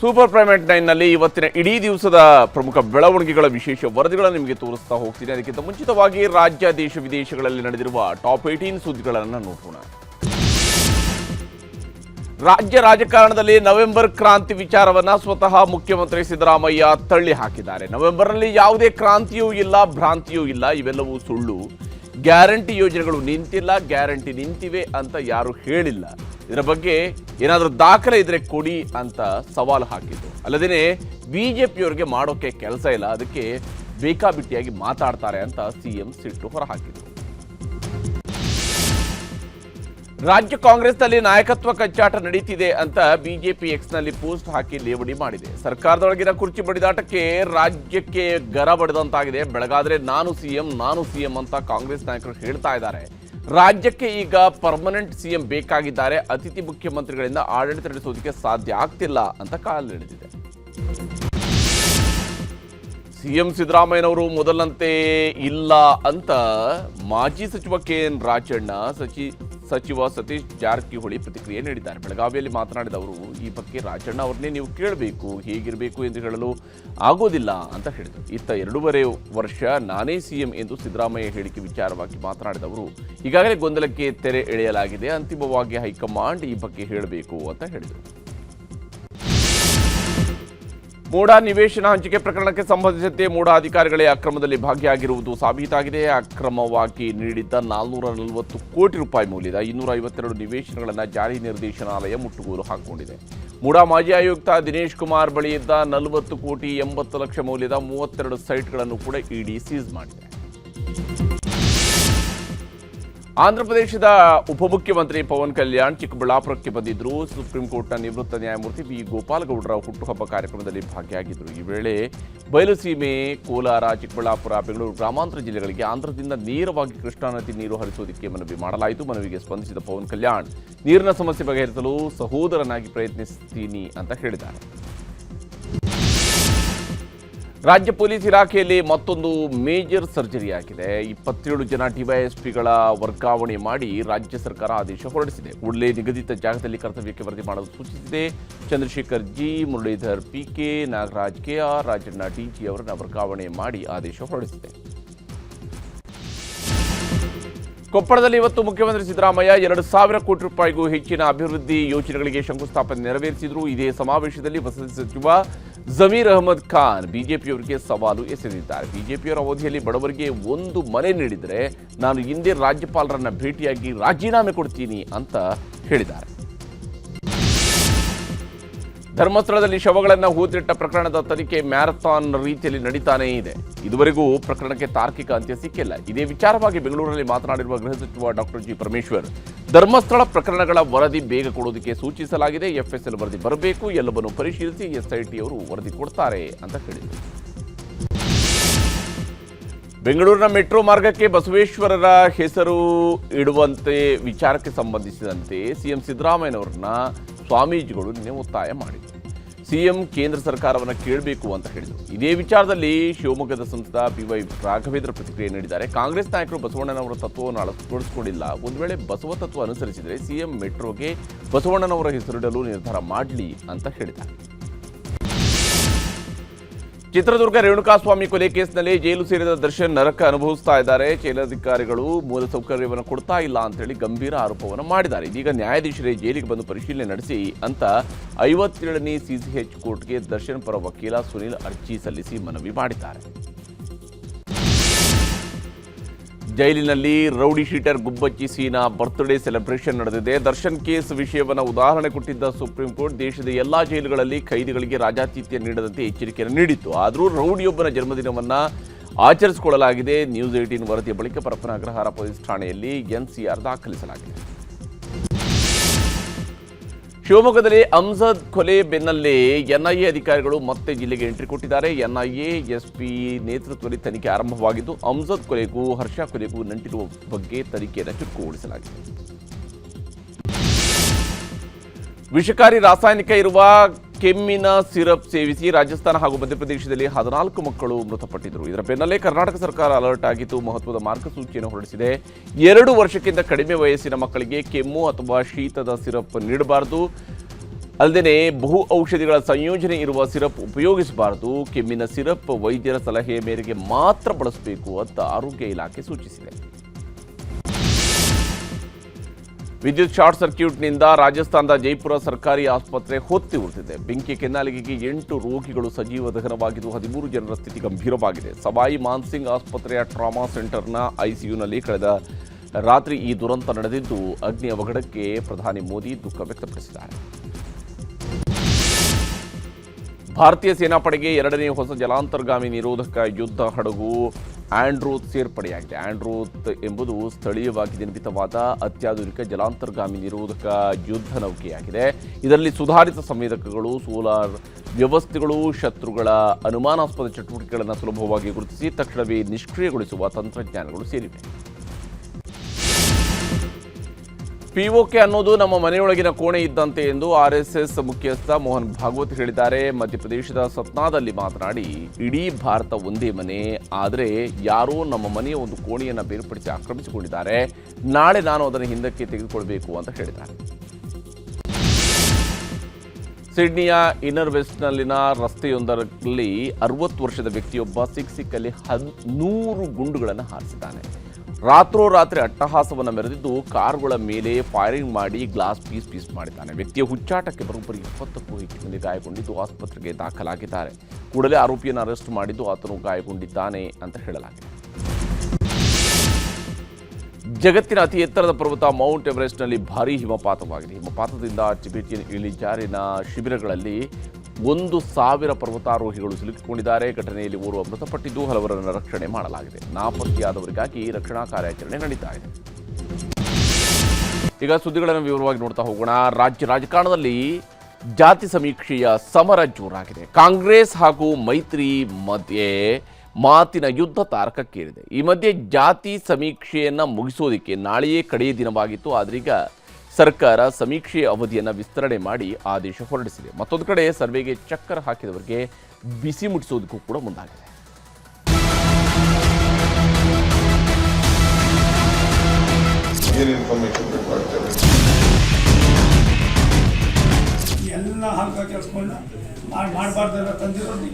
Super primate ನೈನ್ನಲ್ಲಿ ಇವತ್ತಿನ ಇಡೀ ದಿವಸದ ಪ್ರಮುಖ ಬೆಳವಣಿಗೆಗಳ ವಿಶೇಷ ವರದಿಗಳನ್ನು ನಿಮಗೆ ತೋರಿಸ್ತಾ ಹೋಗ್ತೀನಿ. ಅದಕ್ಕಿಂತ ಮುಂಚಿತವಾಗಿ ರಾಜ್ಯ, ದೇಶ, ವಿದೇಶಗಳಲ್ಲಿ ನಡೆದಿರುವ ಟಾಪ್ ಏಟೀನ್ ಸುದ್ದಿಗಳನ್ನು ನೋಡೋಣ. ರಾಜ್ಯ ರಾಜಕಾರಣದಲ್ಲಿ ನವೆಂಬರ್ ಕ್ರಾಂತಿ ವಿಚಾರವನ್ನ ಸ್ವತಃ ಮುಖ್ಯಮಂತ್ರಿ ಸಿದ್ದರಾಮಯ್ಯ ತಳ್ಳಿ ಹಾಕಿದ್ದಾರೆ. ನವೆಂಬರ್ನಲ್ಲಿ ಯಾವುದೇ ಕ್ರಾಂತಿಯೂ ಇಲ್ಲ, ಭ್ರಾಂತಿಯೂ ಇಲ್ಲ, ಇವೆಲ್ಲವೂ ಸುಳ್ಳು. ಗ್ಯಾರಂಟಿ ಯೋಜನೆಗಳು ನಿಂತಿಲ್ಲ, ಗ್ಯಾರಂಟಿ ನಿಂತಿವೆ ಅಂತ ಯಾರು ಹೇಳಿಲ್ಲ. ಇದರ ಬಗ್ಗೆ ಏನಾದರೂ ದಾಖಲೆ ಇದ್ರೆ ಕೊಡಿ ಅಂತ ಸವಾಲು ಹಾಕಿದ್ರು. ಅಲ್ಲದೇ ಬಿಜೆಪಿಯವರಿಗೆ ಮಾಡೋಕೆ ಕೆಲಸ ಇಲ್ಲ, ಅದಕ್ಕೆ ಬೇಕಾಬಿಟ್ಟಿಯಾಗಿ ಮಾತಾಡ್ತಾರೆ ಅಂತ ಸಿಎಂ ಸಿಟ್ಟು ಹೊರಹಾಕಿದ್ರು. ರಾಜ್ಯ ಕಾಂಗ್ರೆಸ್ನಲ್ಲಿ ನಾಯಕತ್ವ ಕಚ್ಚಾಟ ನಡೀತಿದೆ ಅಂತ ಬಿಜೆಪಿ ಎಕ್ಸ್ನಲ್ಲಿ ಪೋಸ್ಟ್ ಹಾಕಿ ಲೇವಡಿ ಮಾಡಿದೆ. ಸರ್ಕಾರದೊಳಗಿನ ಕುರ್ಚಿ ಬಡಿದಾಟಕ್ಕೆ ರಾಜ್ಯಕ್ಕೆ ಗರ ಬಡಿದಂತಾಗಿದೆ. ಬೆಳಗಾದ್ರೆ ನಾನು ಸಿಎಂ ನಾನು ಸಿಎಂ ಅಂತ ಕಾಂಗ್ರೆಸ್ ನಾಯಕರು ಹೇಳ್ತಾ ಇದ್ದಾರೆ. ರಾಜ್ಯಕ್ಕೆ ಈಗ ಪರ್ಮನೆಂಟ್ ಸಿಎಂ ಬೇಕಾಗಿದ್ದಾರೆ. ಅತಿಥಿ ಮುಖ್ಯಮಂತ್ರಿಗಳಿಂದ ಆಡಳಿತ ನಡೆಸೋದಕ್ಕೆ ಸಾಧ್ಯ ಆಗ್ತಿಲ್ಲ ಅಂತ ಕಾಲೆಳೆದಿದೆ ಸಿಎಂ ಸಿದ್ದರಾಮಯ್ಯನವರು ಮೊದಲಂತೆ ಇಲ್ಲ ಅಂತ ಮಾಜಿ ಸಚಿವ ಕೆ ಎನ್ ರಾಜಣ್ಣ, ಸಚಿ ಸಚಿವ ಸತೀಶ್ ಜಾರಕಿಹೊಳಿ ಪ್ರತಿಕ್ರಿಯೆ ನೀಡಿದ್ದಾರೆ. ಬೆಳಗಾವಿಯಲ್ಲಿ ಮಾತನಾಡಿದ ಅವರು, ಈ ಬಗ್ಗೆ ರಾಜಣ್ಣ ಅವ್ರನ್ನೇ ನೀವು ಕೇಳಬೇಕು, ಹೇಗಿರಬೇಕು ಎಂದು ಹೇಳಲು ಆಗೋದಿಲ್ಲ ಅಂತ ಹೇಳಿದರು. ಇತ್ತ ಎರಡೂವರೆ ವರ್ಷ ನಾನೇ ಸಿಎಂ ಎಂದು ಸಿದ್ದರಾಮಯ್ಯ ಹೇಳಿಕೆ ವಿಚಾರವಾಗಿ ಮಾತನಾಡಿದ ಅವರು, ಈಗಾಗಲೇ ಗೊಂದಲಕ್ಕೆ ತೆರೆ ಎಳೆಯಲಾಗಿದೆ, ಅಂತಿಮವಾಗಿ ಹೈಕಮಾಂಡ್ ಈ ಬಗ್ಗೆ ಹೇಳಬೇಕು ಅಂತ ಹೇಳಿದರು. ಮೂಡಾ ನಿವೇಶನ ಹಂಚಿಕೆ ಪ್ರಕರಣಕ್ಕೆ ಸಂಬಂಧಿಸಿದಂತೆ ಮೂಡಾ ಅಧಿಕಾರಿಗಳೇ ಅಕ್ರಮದಲ್ಲಿ ಭಾಗಿಯಾಗಿರುವುದು ಸಾಬೀತಾಗಿದೆ. ಅಕ್ರಮವಾಗಿ ನೀಡಿದ್ದ ನಾಲ್ನೂರ ನಲವತ್ತು ಕೋಟಿ ರೂಪಾಯಿ ಮೌಲ್ಯದ ಇನ್ನೂರ ಐವತ್ತೆರಡು ನಿವೇಶನಗಳನ್ನು ಜಾರಿ ನಿರ್ದೇಶನಾಲಯ ಮುಟ್ಟುಗೋಲು ಹಾಕಿಕೊಂಡಿದೆ. ಮೂಡಾ ಮಾಜಿ ಆಯುಕ್ತ ದಿನೇಶ್ ಕುಮಾರ್ ಬಳಿ ಇದ್ದ ನಲವತ್ತು ಕೋಟಿ ಎಂಬತ್ತು ಲಕ್ಷ ಮೌಲ್ಯದ ಮೂವತ್ತೆರಡು ಸೈಟ್ಗಳನ್ನು ಕೂಡ ಇಡಿ ಸೀಸ್ ಮಾಡಿದೆ. ಆಂಧ್ರಪ್ರದೇಶದ ಉಪಮುಖ್ಯಮಂತ್ರಿ ಪವನ್ ಕಲ್ಯಾಣ್ ಚಿಕ್ಕಬಳ್ಳಾಪುರಕ್ಕೆ ಬಂದಿದ್ದರು ಸುಪ್ರೀಂ ಕೋರ್ಟ್ನ ನಿವೃತ್ತ ನ್ಯಾಯಮೂರ್ತಿ ವಿ. ಗೋಪಾಲಗೌಡರ ಹುಟ್ಟುಹಬ್ಬ ಕಾರ್ಯಕ್ರಮದಲ್ಲಿ ಭಾಗಿಯಾಗಿದ್ದರು ಈ ವೇಳೆ ಬಯಲುಸೀಮೆ ಕೋಲಾರ, ಚಿಕ್ಕಬಳ್ಳಾಪುರ, ಬೆಂಗಳೂರು ಗ್ರಾಮಾಂತರ ಜಿಲ್ಲೆಗಳಿಗೆ ಆಂಧ್ರದಿಂದ ನೇರವಾಗಿ ಕೃಷ್ಣಾ ನದಿ ನೀರು ಹರಿಸುವುದಕ್ಕೆ ಮನವಿ ಮಾಡಲಾಯಿತು. ಮನವಿಗೆ ಸ್ಪಂದಿಸಿದ ಪವನ್ ಕಲ್ಯಾಣ್, ನೀರಿನ ಸಮಸ್ಯೆ ಬಗೆಹರಿಸಲು ಸಹೋದರನಾಗಿ ಪ್ರಯತ್ನಿಸ್ತೀನಿ ಅಂತ ಹೇಳಿದ್ದಾರೆ. ರಾಜ್ಯ ಪೊಲೀಸ್ ಇಲಾಖೆಯಲ್ಲಿ ಮತ್ತೊಂದು ಮೇಜರ್ ಸರ್ಜರಿ ಆಗಿದೆ. ಇಪ್ಪತ್ತೇಳು ಜನ ಡಿವೈಎಸ್ಪಿಗಳ ವರ್ಗಾವಣೆ ಮಾಡಿ ರಾಜ್ಯ ಸರ್ಕಾರ ಆದೇಶ ಹೊರಡಿಸಿದೆ. ಕೂಡಲೇ ನಿಗದಿತ ಜಾಗದಲ್ಲಿ ಕರ್ತವ್ಯಕ್ಕೆ ವರದಿ ಮಾಡಲು ಸೂಚಿಸಿದೆ. Chandrashekar G, Muralidhar PK, Nagaraj K R Rajanna DG ಅವರನ್ನು ವರ್ಗಾವಣೆ ಮಾಡಿ ಆದೇಶ ಹೊರಡಿಸಿದೆ. ಕೊಪ್ಪಳದಲ್ಲಿ ಇವತ್ತು ಮುಖ್ಯಮಂತ್ರಿ ಸಿದ್ದರಾಮಯ್ಯ ಎರಡು ಸಾವಿರ ಕೋಟಿ ರೂಪಾಯಿಗೂ ಹೆಚ್ಚಿನ ಅಭಿವೃದ್ಧಿ ಯೋಜನೆಗಳಿಗೆ ಶಂಕುಸ್ಥಾಪನೆ ನೆರವೇರಿಸಿದರು. ಇದೇ ಸಮಾವೇಶದಲ್ಲಿ ವಸತಿ ಸಚಿವ ಜಮೀರ್ ಅಹಮದ್ ಖಾನ್ ಬಿಜೆಪಿಯವರಿಗೆ ಸವಾಲು ಎಸೆದಿದ್ದಾರೆ. ಬಿಜೆಪಿಯವರ ಅವಧಿಯಲ್ಲಿ ಬಡವರಿಗೆ ಒಂದು ಮನೆ ನೀಡಿದರೆ ನಾನು ಹಿಂದೆ ರಾಜ್ಯಪಾಲರನ್ನ ಭೇಟಿಯಾಗಿ ರಾಜೀನಾಮೆ ಕೊಡ್ತೀನಿ ಅಂತ ಹೇಳಿದ್ದಾರೆ. ಧರ್ಮಸ್ಥಳದಲ್ಲಿ ಶವಗಳನ್ನು ಹೂತಿಟ್ಟ ಪ್ರಕರಣದ ತನಿಖೆ ಮ್ಯಾರಥಾನ್ ರೀತಿಯಲ್ಲಿ ನಡೀತಾನೇ ಇದೆ. ಇದುವರೆಗೂ ಪ್ರಕರಣಕ್ಕೆ ತಾರ್ಕಿಕ ಅಂತ್ಯ ಸಿಕ್ಕಿಲ್ಲ. ಇದೇ ವಿಚಾರವಾಗಿ ಬೆಂಗಳೂರಿನಲ್ಲಿ ಮಾತನಾಡಿರುವ ಗೃಹ ಸಚಿವ ಡಾಕ್ಟರ್ ಜಿ ಪರಮೇಶ್ವರ್, ಧರ್ಮಸ್ಥಳ ಪ್ರಕರಣಗಳ ವರದಿ ಬೇಗ ಕೊಡೋದಕ್ಕೆ ಸೂಚಿಸಲಾಗಿದೆ. ಎಫ್ಎಸ್ಎಲ್ ವರದಿ ಬರಬೇಕು, ಎಲ್ಲವನ್ನು ಪರಿಶೀಲಿಸಿ ಎಸ್ಐಟಿ ಅವರು ವರದಿ ಕೊಡ್ತಾರೆ ಅಂತ ಹೇಳಿದರು. ಬೆಂಗಳೂರಿನ ಮೆಟ್ರೋ ಮಾರ್ಗಕ್ಕೆ ಬಸವೇಶ್ವರರ ಹೆಸರು ಇಡುವಂತೆ ವಿಚಾರಕ್ಕೆ ಸಂಬಂಧಿಸಿದಂತೆ ಸಿಎಂ ಸಿದ್ದರಾಮಯ್ಯನವರನ್ನ ಸ್ವಾಮೀಜಿಗಳು ನಿನ್ನೆ ಒತ್ತಾಯ ಮಾಡಿದರು. ಸಿಎಂ ಕೇಂದ್ರ ಸರ್ಕಾರವನ್ನು ಕೇಳಬೇಕು ಅಂತ ಹೇಳಿದರು. ಇದೇ ವಿಚಾರದಲ್ಲಿ ಶಿವಮೊಗ್ಗದ ಸಂಸದ ಬಿ ವೈ ರಾಘವೇಂದ್ರ ಪ್ರತಿಕ್ರಿಯೆ ನೀಡಿದ್ದಾರೆ. ಕಾಂಗ್ರೆಸ್ ನಾಯಕರು ಬಸವಣ್ಣನವರ ತತ್ವವನ್ನು ಅಳವಡಿಸಿಕೊಂಡಿಲ್ಲ ಒಂದು ವೇಳೆ ಬಸವ ತತ್ವ ಅನುಸರಿಸಿದರೆ ಸಿಎಂ ಮೆಟ್ರೋಗೆ ಬಸವಣ್ಣನವರ ಹೆಸರಿಡಲು ನಿರ್ಧಾರ ಮಾಡಲಿ ಅಂತ ಹೇಳಿದ್ದಾರೆ. ಚಿತ್ರದುರ್ಗ ರೇಣುಕಾಸ್ವಾಮಿ ಕೊಲೆ ಕೇಸ್ನಲ್ಲಿ ಜೈಲು ಸೇರಿದ ದರ್ಶನ್ ನರಕ ಅನುಭವಿಸ್ತಾ ಇದ್ದಾರೆ. ಜೈಲಾಧಿಕಾರಿಗಳು ಮೂಲಸೌಕರ್ಯವನ್ನು ಕೊಡ್ತಾ ಇಲ್ಲ ಅಂತೇಳಿ ಗಂಭೀರ ಆರೋಪವನ್ನು ಮಾಡಿದ್ದಾರೆ. ಇದೀಗ ನ್ಯಾಯಾಧೀಶರೇ ಜೈಲಿಗೆ ಬಂದು ಪರಿಶೀಲನೆ ನಡೆಸಿ ಅಂತ ಐವತ್ತೇಳನೇ ಸಿಸಿಎಚ್ ಕೋರ್ಟ್ಗೆ ದರ್ಶನ್ ಪರ ವಕೀಲ ಸುನಿಲ್ ಅರ್ಜಿ ಸಲ್ಲಿಸಿ ಮನವಿ ಮಾಡಿದ್ದಾರೆ. ಜೈಲಿನಲ್ಲಿ rowdy sheeter Gubbachi Seena birthday celebration ನಡೆದಿದೆ. ದರ್ಶನ್ ಕೇಸ್ ವಿಷಯವನ್ನು ಉದಾಹರಣೆ ಕೊಟ್ಟಿದ್ದ ಸುಪ್ರೀಂ ಕೋರ್ಟ್ ದೇಶದ ಎಲ್ಲಾ ಜೈಲುಗಳಲ್ಲಿ ಖೈದಿಗಳಿಗೆ ರಾಜಾತಿಥ್ಯ ನೀಡದಂತೆ ಎಚ್ಚರಿಕೆಯನ್ನು ನೀಡಿತ್ತು. ಆದರೂ ರೌಡಿಯೊಬ್ಬನ ಜನ್ಮದಿನವನ್ನು ಆಚರಿಸಿಕೊಳ್ಳಲಾಗಿದೆ. ನ್ಯೂಸ್ ಏಟೀನ್ ವರದಿಯ ಬಳಿಕ ಪರಪ್ಪನ ಪೊಲೀಸ್ ಠಾಣೆಯಲ್ಲಿ ಎನ್ಸಿಆರ್ ದಾಖಲಿಸಲಾಗಿದೆ. ಶಿವಮೊಗ್ಗದಲ್ಲಿ ಅಮ್ಜದ್ ಕೊಲೆ ಬೆನ್ನಲ್ಲೇ ಎನ್ಐಎ ಅಧಿಕಾರಿಗಳು ಮತ್ತೆ ಜಿಲ್ಲೆಗೆ ಎಂಟ್ರಿ ಕೊಟ್ಟಿದ್ದಾರೆ. ಎನ್ಐಎ, ಎಸ್ಪಿ ನೇತೃತ್ವದಲ್ಲಿ ತನಿಖೆ ಆರಂಭವಾಗಿದ್ದು, ಅಮ್ಜದ್ ಕೊಲೆಗೂ, ಹರ್ಷ ಕೊಲೆಗೂ ನಂಟಿರುವ ಬಗ್ಗೆ ತನಿಖೆಯನ್ನು ಚುರುಕುಗೊಳಿಸಲಾಗಿದೆ ವಿಷಕಾರಿ ರಾಸಾಯನಿಕ ಇರುವ ಕೆಮ್ಮಿನ ಸಿರಪ್ ಸೇವಿಸಿ ರಾಜಸ್ಥಾನ ಹಾಗೂ ಮಧ್ಯಪ್ರದೇಶದಲ್ಲಿ ಹದಿನಾಲ್ಕು ಮಕ್ಕಳು ಮೃತಪಟ್ಟಿದ್ದರು. ಇದರ ಬೆನ್ನಲ್ಲೇ ಕರ್ನಾಟಕ ಸರ್ಕಾರ ಅಲರ್ಟ್ ಆಗಿದ್ದು ಮಹತ್ವದ ಮಾರ್ಗಸೂಚಿಯನ್ನು ಹೊರಡಿಸಿದೆ. ಎರಡು ವರ್ಷಕ್ಕಿಂತ ಕಡಿಮೆ ವಯಸ್ಸಿನ ಮಕ್ಕಳಿಗೆ ಕೆಮ್ಮು ಅಥವಾ ಶೀತದ ಸಿರಪ್ ನೀಡಬಾರದು. ಅಲ್ಲದೆ ಬಹು ಔಷಧಿಗಳ ಸಂಯೋಜನೆ ಇರುವ ಸಿರಪ್ ಉಪಯೋಗಿಸಬಾರದು. ಕೆಮ್ಮಿನ ಸಿರಪ್ ವೈದ್ಯರ ಸಲಹೆಯ ಮೇರೆಗೆ ಮಾತ್ರ ಬಳಸಬೇಕು ಅಂತ ಆರೋಗ್ಯ ಇಲಾಖೆ ಸೂಚಿಸಿದೆ. ವಿದ್ಯುತ್ ಶಾರ್ಟ್ ಸರ್ಕ್ಯೂಟ್ನಿಂದ ರಾಜಸ್ಥಾನದ ಜೈಪುರ ಸರ್ಕಾರಿ ಆಸ್ಪತ್ರೆ ಹೊತ್ತಿ ಉಳಿದಿದೆ ಬೆಂಕಿ ಕೆನ್ನಾಲಿಗೆಗೆ ಎಂಟು ರೋಗಿಗಳು ಸಜೀವ ದಹನವಾಗಿದ್ದು ಹದಿಮೂರು ಜನರ ಸ್ಥಿತಿ ಗಂಭೀರವಾಗಿದೆ. ಸವಾಯಿ ಮಾನ್ಸಿಂಗ್ ಆಸ್ಪತ್ರೆಯ ಟ್ರಾಮಾ ಸೆಂಟರ್ನ ಐಸಿಯುನಲ್ಲಿ ಕಳೆದ ರಾತ್ರಿ ಈ ದುರಂತ ನಡೆದಿದ್ದು ಅಗ್ನಿ ಅವಘಡಕ್ಕೆ ಪ್ರಧಾನಿ ಮೋದಿ ದುಃಖ ವ್ಯಕ್ತಪಡಿಸಿದ್ದಾರೆ. ಭಾರತೀಯ ಸೇನಾಪಡೆಗೆ ಎರಡನೇ ಹೊಸ ಜಲಾಂತರ್ಗಾಮಿ ನಿರೋಧಕ ಯುದ್ಧ ಹಡಗು ಆಂಡ್ರೂತ್ ಸೇರ್ಪಡೆಯಾಗಿದೆ. ಆಂಡ್ರೂತ್ ಎಂಬುದು ಸ್ಥಳೀಯವಾಗಿ ನಿರ್ಮಿತವಾದ ಅತ್ಯಾಧುನಿಕ ಜಲಾಂತರ್ಗಾಮಿ ನಿರೋಧಕ ಯುದ್ಧ ನೌಕೆಯಾಗಿದೆ. ಇದರಲ್ಲಿ ಸುಧಾರಿತ ಸಂವೇದಕಗಳು, ಸೋಲಾರ್ ವ್ಯವಸ್ಥೆಗಳು, ಶತ್ರುಗಳ ಅನುಮಾನಾಸ್ಪದ ಚಟುವಟಿಕೆಗಳನ್ನು ಸುಲಭವಾಗಿ ಗುರುತಿಸಿ, ತಕ್ಷಣವೇ ನಿಷ್ಕ್ರಿಯಗೊಳಿಸುವ ತಂತ್ರಜ್ಞಾನಗಳು ಸೇರಿವೆ. ಪಿಒಕೆ ಅನ್ನೋದು ನಮ್ಮ ಮನೆಯೊಳಗಿನ ಕೋಣೆ ಇದ್ದಂತೆ ಎಂದು ಆರ್ಎಸ್ಎಸ್ ಮುಖ್ಯಸ್ಥ ಮೋಹನ್ ಭಾಗವತ್ ಹೇಳಿದ್ದಾರೆ. ಮಧ್ಯಪ್ರದೇಶದ ಸತ್ನಾದಲ್ಲಿ ಮಾತನಾಡಿ, ಇಡೀ ಭಾರತ ಒಂದೇ ಮನೆ. ಆದರೆ ಯಾರೋ ನಮ್ಮ ಮನೆಯ ಒಂದು ಕೋಣೆಯನ್ನು ಬೇರ್ಪಡಿಸಿ ಆಕ್ರಮಿಸಿಕೊಂಡಿದ್ದಾರೆ. ನಾಳೆ ನಾನು ಅದನ್ನು ಹಿಂದಕ್ಕೆ ತೆಗೆದುಕೊಳ್ಬೇಕು ಅಂತ ಹೇಳಿದ್ದಾರೆ. ಸಿಡ್ನಿಯ ಇನ್ನರ್ ವೆಸ್ಟ್ನಲ್ಲಿನ ರಸ್ತೆಯೊಂದರಲ್ಲಿ ಅರವತ್ತು ವರ್ಷದ ವ್ಯಕ್ತಿಯೊಬ್ಬ ಸಿಕ್ ಸಿಕ್ಕಲ್ಲಿ ಹದ್ ನೂರು ಗುಂಡುಗಳನ್ನು ಹಾರಿಸಿದ್ದಾನೆ. ರಾತ್ರೋರಾತ್ರಿ ಅಟ್ಟಹಾಸವನ್ನು ಮೆರೆದಿದ್ದು ಕಾರುಗಳ ಮೇಲೆ ಫೈರಿಂಗ್ ಮಾಡಿ ಗ್ಲಾಸ್ ಪೀಸ್ ಪೀಸ್ ಮಾಡಿದ್ದಾನೆ. ವ್ಯಕ್ತಿಯ ಹುಚ್ಚಾಟಕ್ಕೆ ಬರೋಬ್ಬರಿ ಇಪ್ಪತ್ತಕ್ಕೂ ಹೆಚ್ಚು ಮಂದಿ ಗಾಯಗೊಂಡಿದ್ದು ಆಸ್ಪತ್ರೆಗೆ ದಾಖಲಾಗಿದ್ದಾರೆ. ಕೂಡಲೇ ಆರೋಪಿಯನ್ನು ಅರೆಸ್ಟ್ ಮಾಡಿದ್ದು ಆತನು ಗಾಯಗೊಂಡಿದ್ದಾನೆ ಅಂತ ಹೇಳಲಾಗಿದೆ. ಜಗತ್ತಿನ ಅತಿ ಎತ್ತರದ ಪರ್ವತ ಮೌಂಟ್ ಎವರೆಸ್ಟ್ನಲ್ಲಿ ಭಾರೀ ಹಿಮಪಾತವಾಗಿದೆ. ಹಿಮಪಾತದಿಂದ ಟಿಬೆಟಿಯನ್ ಇಳಿಜಾರಿನ ಶಿಬಿರಗಳಲ್ಲಿ ಒಂದು ಸಾವಿರ ಪರ್ವತಾರೋಹಿಗಳು ಸಿಲುಕಿಕೊಂಡಿದ್ದಾರೆ. ಘಟನೆಯಲ್ಲಿ ಓರ್ವ ಮೃತಪಟ್ಟಿದ್ದು ಹಲವರನ್ನು ರಕ್ಷಣೆ ಮಾಡಲಾಗಿದೆ. ನಾಪತ್ತೆಯಾದವರಿಗಾಗಿ ರಕ್ಷಣಾ ಕಾರ್ಯಾಚರಣೆ ನಡೀತಾ ಇದೆ. ಈಗ ಸುದ್ದಿಗಳನ್ನು ವಿವರವಾಗಿ ನೋಡ್ತಾ ಹೋಗೋಣ. ರಾಜ್ಯ ರಾಜಕಾರಣದಲ್ಲಿ ಜಾತಿ ಸಮೀಕ್ಷೆಯ ಸಮರ ಜೋರಾಗಿದೆ. ಕಾಂಗ್ರೆಸ್ ಹಾಗೂ ಮೈತ್ರಿ ಮಧ್ಯೆ ಮಾತಿನ ಯುದ್ಧ ತಾರಕಕ್ಕೇರಿದೆ. ಈ ಮಧ್ಯೆ ಜಾತಿ ಸಮೀಕ್ಷೆಯನ್ನು ಮುಗಿಸೋದಕ್ಕೆ ನಾಳೆಯೇ ಕಡೆಯ ದಿನವಾಗಿತ್ತು. ಆದ್ರೀಗ ಸರ್ಕಾರ ಸಮೀಕ್ಷೆ ಅವಧಿಯನ್ನು ವಿಸ್ತರಣೆ ಮಾಡಿ ಆದೇಶ ಹೊರಡಿಸಿದೆ. ಮತ್ತೊಂದು ಕಡೆ ಸರ್ವೆಗೆ ಚಕ್ಕರ್ ಹಾಕಿದವರಿಗೆ ಬಿಸಿ ಮುಟ್ಟಿಸೋದಕ್ಕೂ ಕೂಡ ಮುಂದಾಗಿದೆ. ಎಲ್ಲ ಹಾಕ ಕೆಲಸಗಳನ್ನ ಮಾಡಿ ಮಾಡಬಾರ್ದೆಲ್ಲ ತಂದಿರೋದು.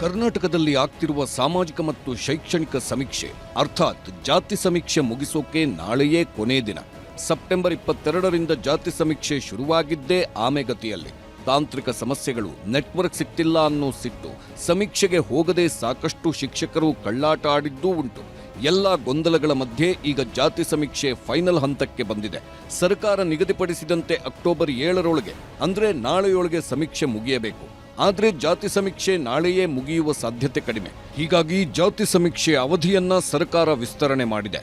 ಕರ್ನಾಟಕದಲ್ಲಿ ಆಗ್ತಿರುವ ಸಾಮಾಜಿಕ ಮತ್ತು ಶೈಕ್ಷಣಿಕ ಸಮೀಕ್ಷೆ, ಅರ್ಥಾತ್ ಜಾತಿ ಸಮೀಕ್ಷೆ ಮುಗಿಸೋಕೆ ನಾಳೆಯೇ ಕೊನೆ ದಿನ. ಸೆಪ್ಟೆಂಬರ್ ಇಪ್ಪತ್ತೆರಡರಿಂದ ಜಾತಿ ಸಮೀಕ್ಷೆ ಶುರುವಾಗಿದ್ದೇ ಆಮೆಗತಿಯಲ್ಲಿ ತಾಂತ್ರಿಕ ಸಮಸ್ಯೆಗಳು ನೆಟ್ವರ್ಕ್ ಸಿಕ್ತಿಲ್ಲ ಅನ್ನೋ ಸಿಟ್ಟು, ಸಮೀಕ್ಷೆಗೆ ಹೋಗದೆ ಸಾಕಷ್ಟು ಶಿಕ್ಷಕರು ಕಳ್ಳಾಟ ಆಡಿದ್ದೂ ಉಂಟು. ಎಲ್ಲ ಗೊಂದಲಗಳ ಮಧ್ಯೆ ಈಗ ಜಾತಿ ಸಮೀಕ್ಷೆ ಫೈನಲ್ ಹಂತಕ್ಕೆ ಬಂದಿದೆ. ಸರ್ಕಾರ ನಿಗದಿಪಡಿಸಿದಂತೆ ಅಕ್ಟೋಬರ್ ಏಳರೊಳಗೆ, ಅಂದರೆ ನಾಳೆಯೊಳಗೆ ಸಮೀಕ್ಷೆ ಮುಗಿಯಬೇಕು. ಆದ್ರೆ ಜಾತಿ ಸಮೀಕ್ಷೆ ನಾಳೆಯೇ ಮುಗಿಯುವ ಸಾಧ್ಯತೆ ಕಡಿಮೆ. ಹೀಗಾಗಿ ಜಾತಿ ಸಮೀಕ್ಷೆ ಅವಧಿಯನ್ನ ಸರ್ಕಾರ ವಿಸ್ತರಣೆ ಮಾಡಿದೆ.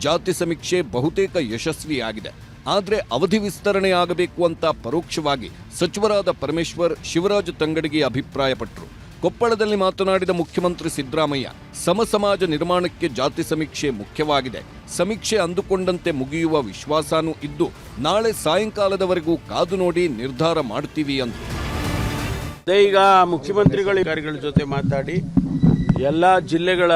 ಜಾತಿ ಸಮೀಕ್ಷೆ ಬಹುತೇಕ ಯಶಸ್ವಿಯಾಗಿದೆ. ಆದರೆ ಅವಧಿ ವಿಸ್ತರಣೆ ಆಗಬೇಕು ಅಂತ ಪರೋಕ್ಷವಾಗಿ ಸಚಿವರಾದ ಪರಮೇಶ್ವರ್ ಶಿವರಾಜ ತಂಗಡಿಗೆ ಅಭಿಪ್ರಾಯಪಟ್ಟರು ಕೊಪ್ಪಳದಲ್ಲಿ ಮಾತನಾಡಿದ ಮುಖ್ಯಮಂತ್ರಿ ಸಿದ್ದರಾಮಯ್ಯ, ಸಮಸಮಾಜ ನಿರ್ಮಾಣಕ್ಕೆ ಜಾತಿ ಸಮೀಕ್ಷೆ ಮುಖ್ಯವಾಗಿದೆ. ಸಮೀಕ್ಷೆ ಅಂದುಕೊಂಡಂತೆ ಮುಗಿಯುವ ವಿಶ್ವಾಸನೂ ಇದ್ದು, ನಾಳೆ ಸಾಯಂಕಾಲದವರೆಗೂ ಕಾದು ನೋಡಿ ನಿರ್ಧಾರ ಮಾಡ್ತೀವಿ ಅಂತ ಈಗ ಮುಖ್ಯಮಂತ್ರಿಗಳ ಅಧಿಕಾರಿಗಳ ಜೊತೆ ಮಾತಾಡಿ, ಎಲ್ಲ ಜಿಲ್ಲೆಗಳ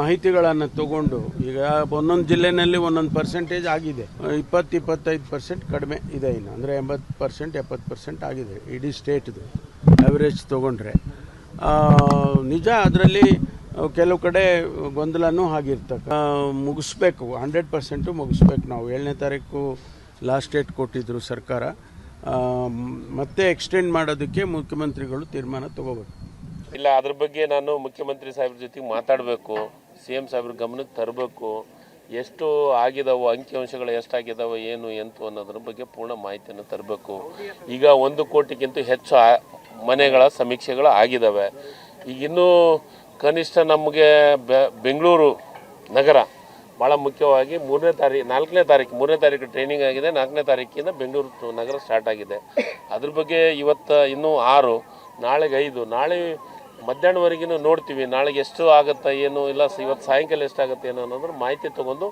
ಮಾಹಿತಿಗಳನ್ನು ತಗೊಂಡು, ಈಗ ಒಂದೊಂದು ಜಿಲ್ಲೆನಲ್ಲಿ ಒಂದೊಂದು ಪರ್ಸೆಂಟೇಜ್ ಆಗಿದೆ. ಇಪ್ಪತ್ತು, ಇಪ್ಪತ್ತೈದು ಪರ್ಸೆಂಟ್ ಕಡಿಮೆ ಇದೆ ಇನ್ನು. ಅಂದರೆ ಎಂಬತ್ತು ಪರ್ಸೆಂಟ್ ಎಪ್ಪತ್ತು ಪರ್ಸೆಂಟ್ ಆಗಿದೆ ಇಡೀ ಸ್ಟೇಟ್ದು ಆವರೇಜ್ ತೊಗೊಂಡ್ರೆ. ನಿಜ, ಅದರಲ್ಲಿ ಕೆಲವು ಕಡೆ ಗೊಂದಲನೂ ಆಗಿರ್ತಕ್ಕ. ಮುಗಿಸ್ಬೇಕು, ಹಂಡ್ರೆಡ್ ಪರ್ಸೆಂಟು ಮುಗಿಸ್ಬೇಕು ನಾವು. ಏಳನೇ ತಾರೀಕು ಲಾಸ್ಟ್ ಡೇಟ್ ಕೊಟ್ಟಿದ್ರು ಸರ್ಕಾರ. ಮತ್ತೆ ಎಕ್ಸ್ಟೆಂಡ್ ಮಾಡೋದಕ್ಕೆ ಮುಖ್ಯಮಂತ್ರಿಗಳು ತೀರ್ಮಾನ ತಗೋಬೇಕು. ಇಲ್ಲ, ಅದ್ರ ಬಗ್ಗೆ ನಾನು ಮುಖ್ಯಮಂತ್ರಿ ಸಾಹೇಬ್ರ ಜೊತೆಗೆ ಮಾತಾಡಬೇಕು. ಸಿ ಎಂ ಸಾಹೇಬ್ರ ಗಮನಕ್ಕೆ ತರಬೇಕು. ಎಷ್ಟು ಆಗಿದಾವೆ ಅಂಕಿಅಂಶಗಳು ಎಷ್ಟಾಗಿದಾವೆ, ಏನು, ಎಂತು ಅನ್ನೋದ್ರ ಬಗ್ಗೆ ಪೂರ್ಣ ಮಾಹಿತಿಯನ್ನು ತರಬೇಕು. ಈಗ ಒಂದು ಕೋಟಿಗಿಂತ ಹೆಚ್ಚು ಮನೆಗಳ ಸಮೀಕ್ಷೆಗಳು ಆಗಿದ್ದಾವೆ ಈಗ ಇನ್ನೂ ಕನಿಷ್ಠ ನಮಗೆ ಬೆಂಗಳೂರು ನಗರ ಭಾಳ ಮುಖ್ಯವಾಗಿ ಮೂರನೇ ತಾರೀಕು ನಾಲ್ಕನೇ ತಾರೀಕು, ಮೂರನೇ ತಾರೀಕು ಟ್ರೈನಿಂಗ್ ಆಗಿದೆ, ನಾಲ್ಕನೇ ತಾರೀಕಿಂದ ಬೆಂಗಳೂರು ನಗರ ಸ್ಟಾರ್ಟ್ ಆಗಿದೆ. ಅದ್ರ ಬಗ್ಗೆ ಇವತ್ತು ಇನ್ನೂ ಆರು, ನಾಳೆಗೆ ಐದು, ನಾಳೆ ಮಧ್ಯಾಹ್ನವರೆಗಿನೂ ನೋಡ್ತೀವಿ, ನಾಳೆಗೆ ಎಷ್ಟು ಆಗುತ್ತಾ, ಏನು, ಇಲ್ಲ ಇವತ್ತು ಸಾಯಂಕಾಲ ಎಷ್ಟಾಗುತ್ತೆ ಏನು ಅನ್ನೋದ್ರ ಮಾಹಿತಿ ತಗೊಂಡು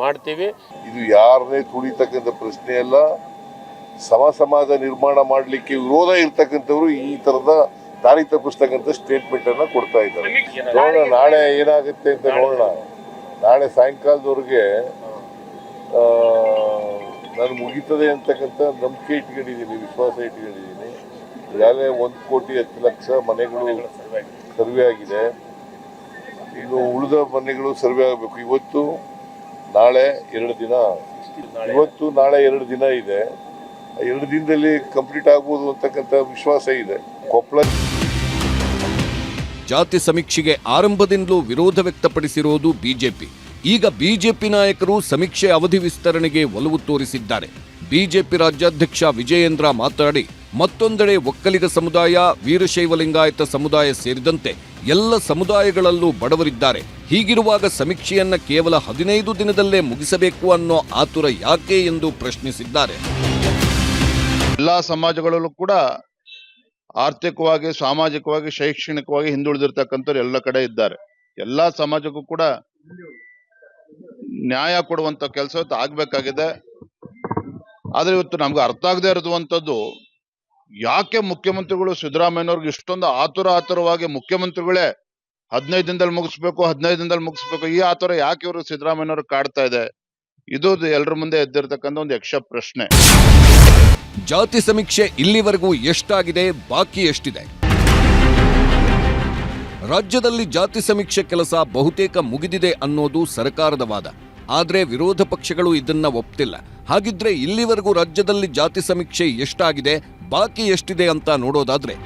ಮಾಡ್ತೀವಿ. ಇದು ಯಾರನ್ನೇ ತುಳಿತಕ್ಕಂಥ ಪ್ರಶ್ನೆ ಅಲ್ಲ, ಸಮ ಸಮಾಜ ನಿರ್ಮಾಣ ಮಾಡಲಿಕ್ಕೆ ವಿರೋಧ ಇರ್ತಕ್ಕಂಥವ್ರು ಈ ತರದ ದಾರಿ ತಪ್ಪಿಸ್ತಕ್ಕಂಥ ಸ್ಟೇಟ್ಮೆಂಟ್ ಅನ್ನ ಕೊಡ್ತಾ ಇದ್ದಾರೆ. ನೋಡೋಣ, ನಾಳೆ ಏನಾಗುತ್ತೆ ಅಂತ ನೋಡೋಣ. ನಾಳೆ ಸಾಯಂಕಾಲದವರೆಗೆ ನಾನು ಮುಗೀತದೆ ಅಂತಕ್ಕಂಥ ನಂಬಿಕೆ ಇಟ್ಕೊಂಡಿದ್ದೀನಿ, ವಿಶ್ವಾಸ ಇಟ್ಕೊಂಡಿದ್ದೀನಿ. ಈಗಾಗಲೇ ಒಂದು ಕೋಟಿ ಹತ್ತು ಲಕ್ಷ ಮನೆಗಳು ಸರ್ವೆ ಆಗಿದೆ. ಇನ್ನು ಉಳಿದ ಮನೆಗಳು ಸರ್ವೆ ಆಗಬೇಕು. ಇವತ್ತು, ನಾಳೆ ಎರಡು ದಿನ. ಇವತ್ತು, ನಾಳೆ ಎರಡು ದಿನ ಇದೆ. ಎರಡು ದಿನದಲ್ಲಿ ಕಂಪ್ಲೀಟ್ ಆಗ್ಬೋದು ಅಂತಕ್ಕಂಥ ವಿಶ್ವಾಸ ಇದೆ. ಕೊಪ್ಪಳ ಜಾತಿ ಸಮೀಕ್ಷೆಗೆ ಆರಂಭದಿಂದಲೂ ವಿರೋಧ ವ್ಯಕ್ತಪಡಿಸಿರುವುದು ಬಿಜೆಪಿ. ಈಗ ಬಿಜೆಪಿ ನಾಯಕರು ಸಮೀಕ್ಷೆ ಅವಧಿ ವಿಸ್ತರಣೆಗೆ ಒಲವು ತೋರಿಸಿದ್ದಾರೆ. ಬಿಜೆಪಿ ರಾಜ್ಯಾಧ್ಯಕ್ಷ ವಿಜಯೇಂದ್ರ ಮಾತನಾಡಿ, ಮತ್ತೊಂದೆಡೆ ಒಕ್ಕಲಿಗ ಸಮುದಾಯ ವೀರಶೈವ ಲಿಂಗಾಯತ ಸಮುದಾಯ ಸೇರಿದಂತೆ ಎಲ್ಲ ಸಮುದಾಯಗಳಲ್ಲೂ ಬಡವರಿದ್ದಾರೆ. ಹೀಗಿರುವಾಗ ಸಮೀಕ್ಷೆಯನ್ನ ಕೇವಲ ಹದಿನೈದು ದಿನದಲ್ಲೇ ಮುಗಿಸಬೇಕು ಅನ್ನೋ ಆತುರ ಯಾಕೆ ಎಂದು ಪ್ರಶ್ನಿಸಿದ್ದಾರೆ. ಎಲ್ಲಾ ಸಮಾಜಗಳಲ್ಲೂ ಕೂಡ ಆರ್ಥಿಕವಾಗಿ, ಸಾಮಾಜಿಕವಾಗಿ, ಶೈಕ್ಷಣಿಕವಾಗಿ ಹಿಂದುಳಿದಿರ್ತಕ್ಕಂಥವ್ರು ಎಲ್ಲ ಕಡೆ ಇದ್ದಾರೆ. ಎಲ್ಲ ಸಮಾಜಕ್ಕೂ ಕೂಡ ನ್ಯಾಯ ಕೊಡುವಂತ ಕೆಲಸ ಆಗ್ಬೇಕಾಗಿದೆ. ಆದ್ರೆ ಇವತ್ತು ನಮ್ಗೆ ಅರ್ಥ ಆಗದೆ ಇರುವಂತದ್ದು ಯಾಕೆ ಮುಖ್ಯಮಂತ್ರಿಗಳು ಸಿದ್ದರಾಮಯ್ಯನವ್ರಿಗೆ ಇಷ್ಟೊಂದು ಆತುರ ಆತುರವಾಗಿ ಮುಖ್ಯಮಂತ್ರಿಗಳೇ ಹದಿನೈದು ದಿನದಲ್ಲಿ ಮುಗಿಸ್ಬೇಕು, ಹದಿನೈದು ದಿನದಲ್ಲಿ ಮುಗಿಸ್ಬೇಕು, ಈ ಆತುರ ಯಾಕೆ ಇವರು ಸಿದ್ದರಾಮಯ್ಯನವ್ರು ಕಾಡ್ತಾ ಇದೆ? ಇದು ಎಲ್ಲರ ಮುಂದೆ ಎದ್ದಿರ್ತಕ್ಕಂಥ ಒಂದು ಯಕ್ಷ ಪ್ರಶ್ನೆ. ಜಾತಿ ಸಮೀಕ್ಷೆ ಇಲ್ಲಿವರೆಗೂ ಎಷ್ಟಾಗಿದೆ, ಬಾಕಿ ಎಷ್ಟಿದೆ? ರಾಜ್ಯದಲ್ಲಿ ಜಾತಿ ಸಮೀಕ್ಷೆ ಕೆಲಸ ಬಹುತೇಕ ಮುಗಿದಿದೆ ಅನ್ನೋದು ಸರ್ಕಾರದ ವಾದ. ಆದ್ರೆ ವಿರೋಧ ಪಕ್ಷಗಳು ಇದನ್ನ ಒಪ್ತಿಲ್ಲ. ಹಾಗಿದ್ರೆ ಇಲ್ಲಿವರೆಗೂ ರಾಜ್ಯದಲ್ಲಿ ಜಾತಿ ಸಮೀಕ್ಷೆ ಎಷ್ಟಾಗಿದೆ, ಬಾಕಿ ಎಷ್ಟಿದೆ ಅಂತ ನೋಡೋದಾದ್ರೆ.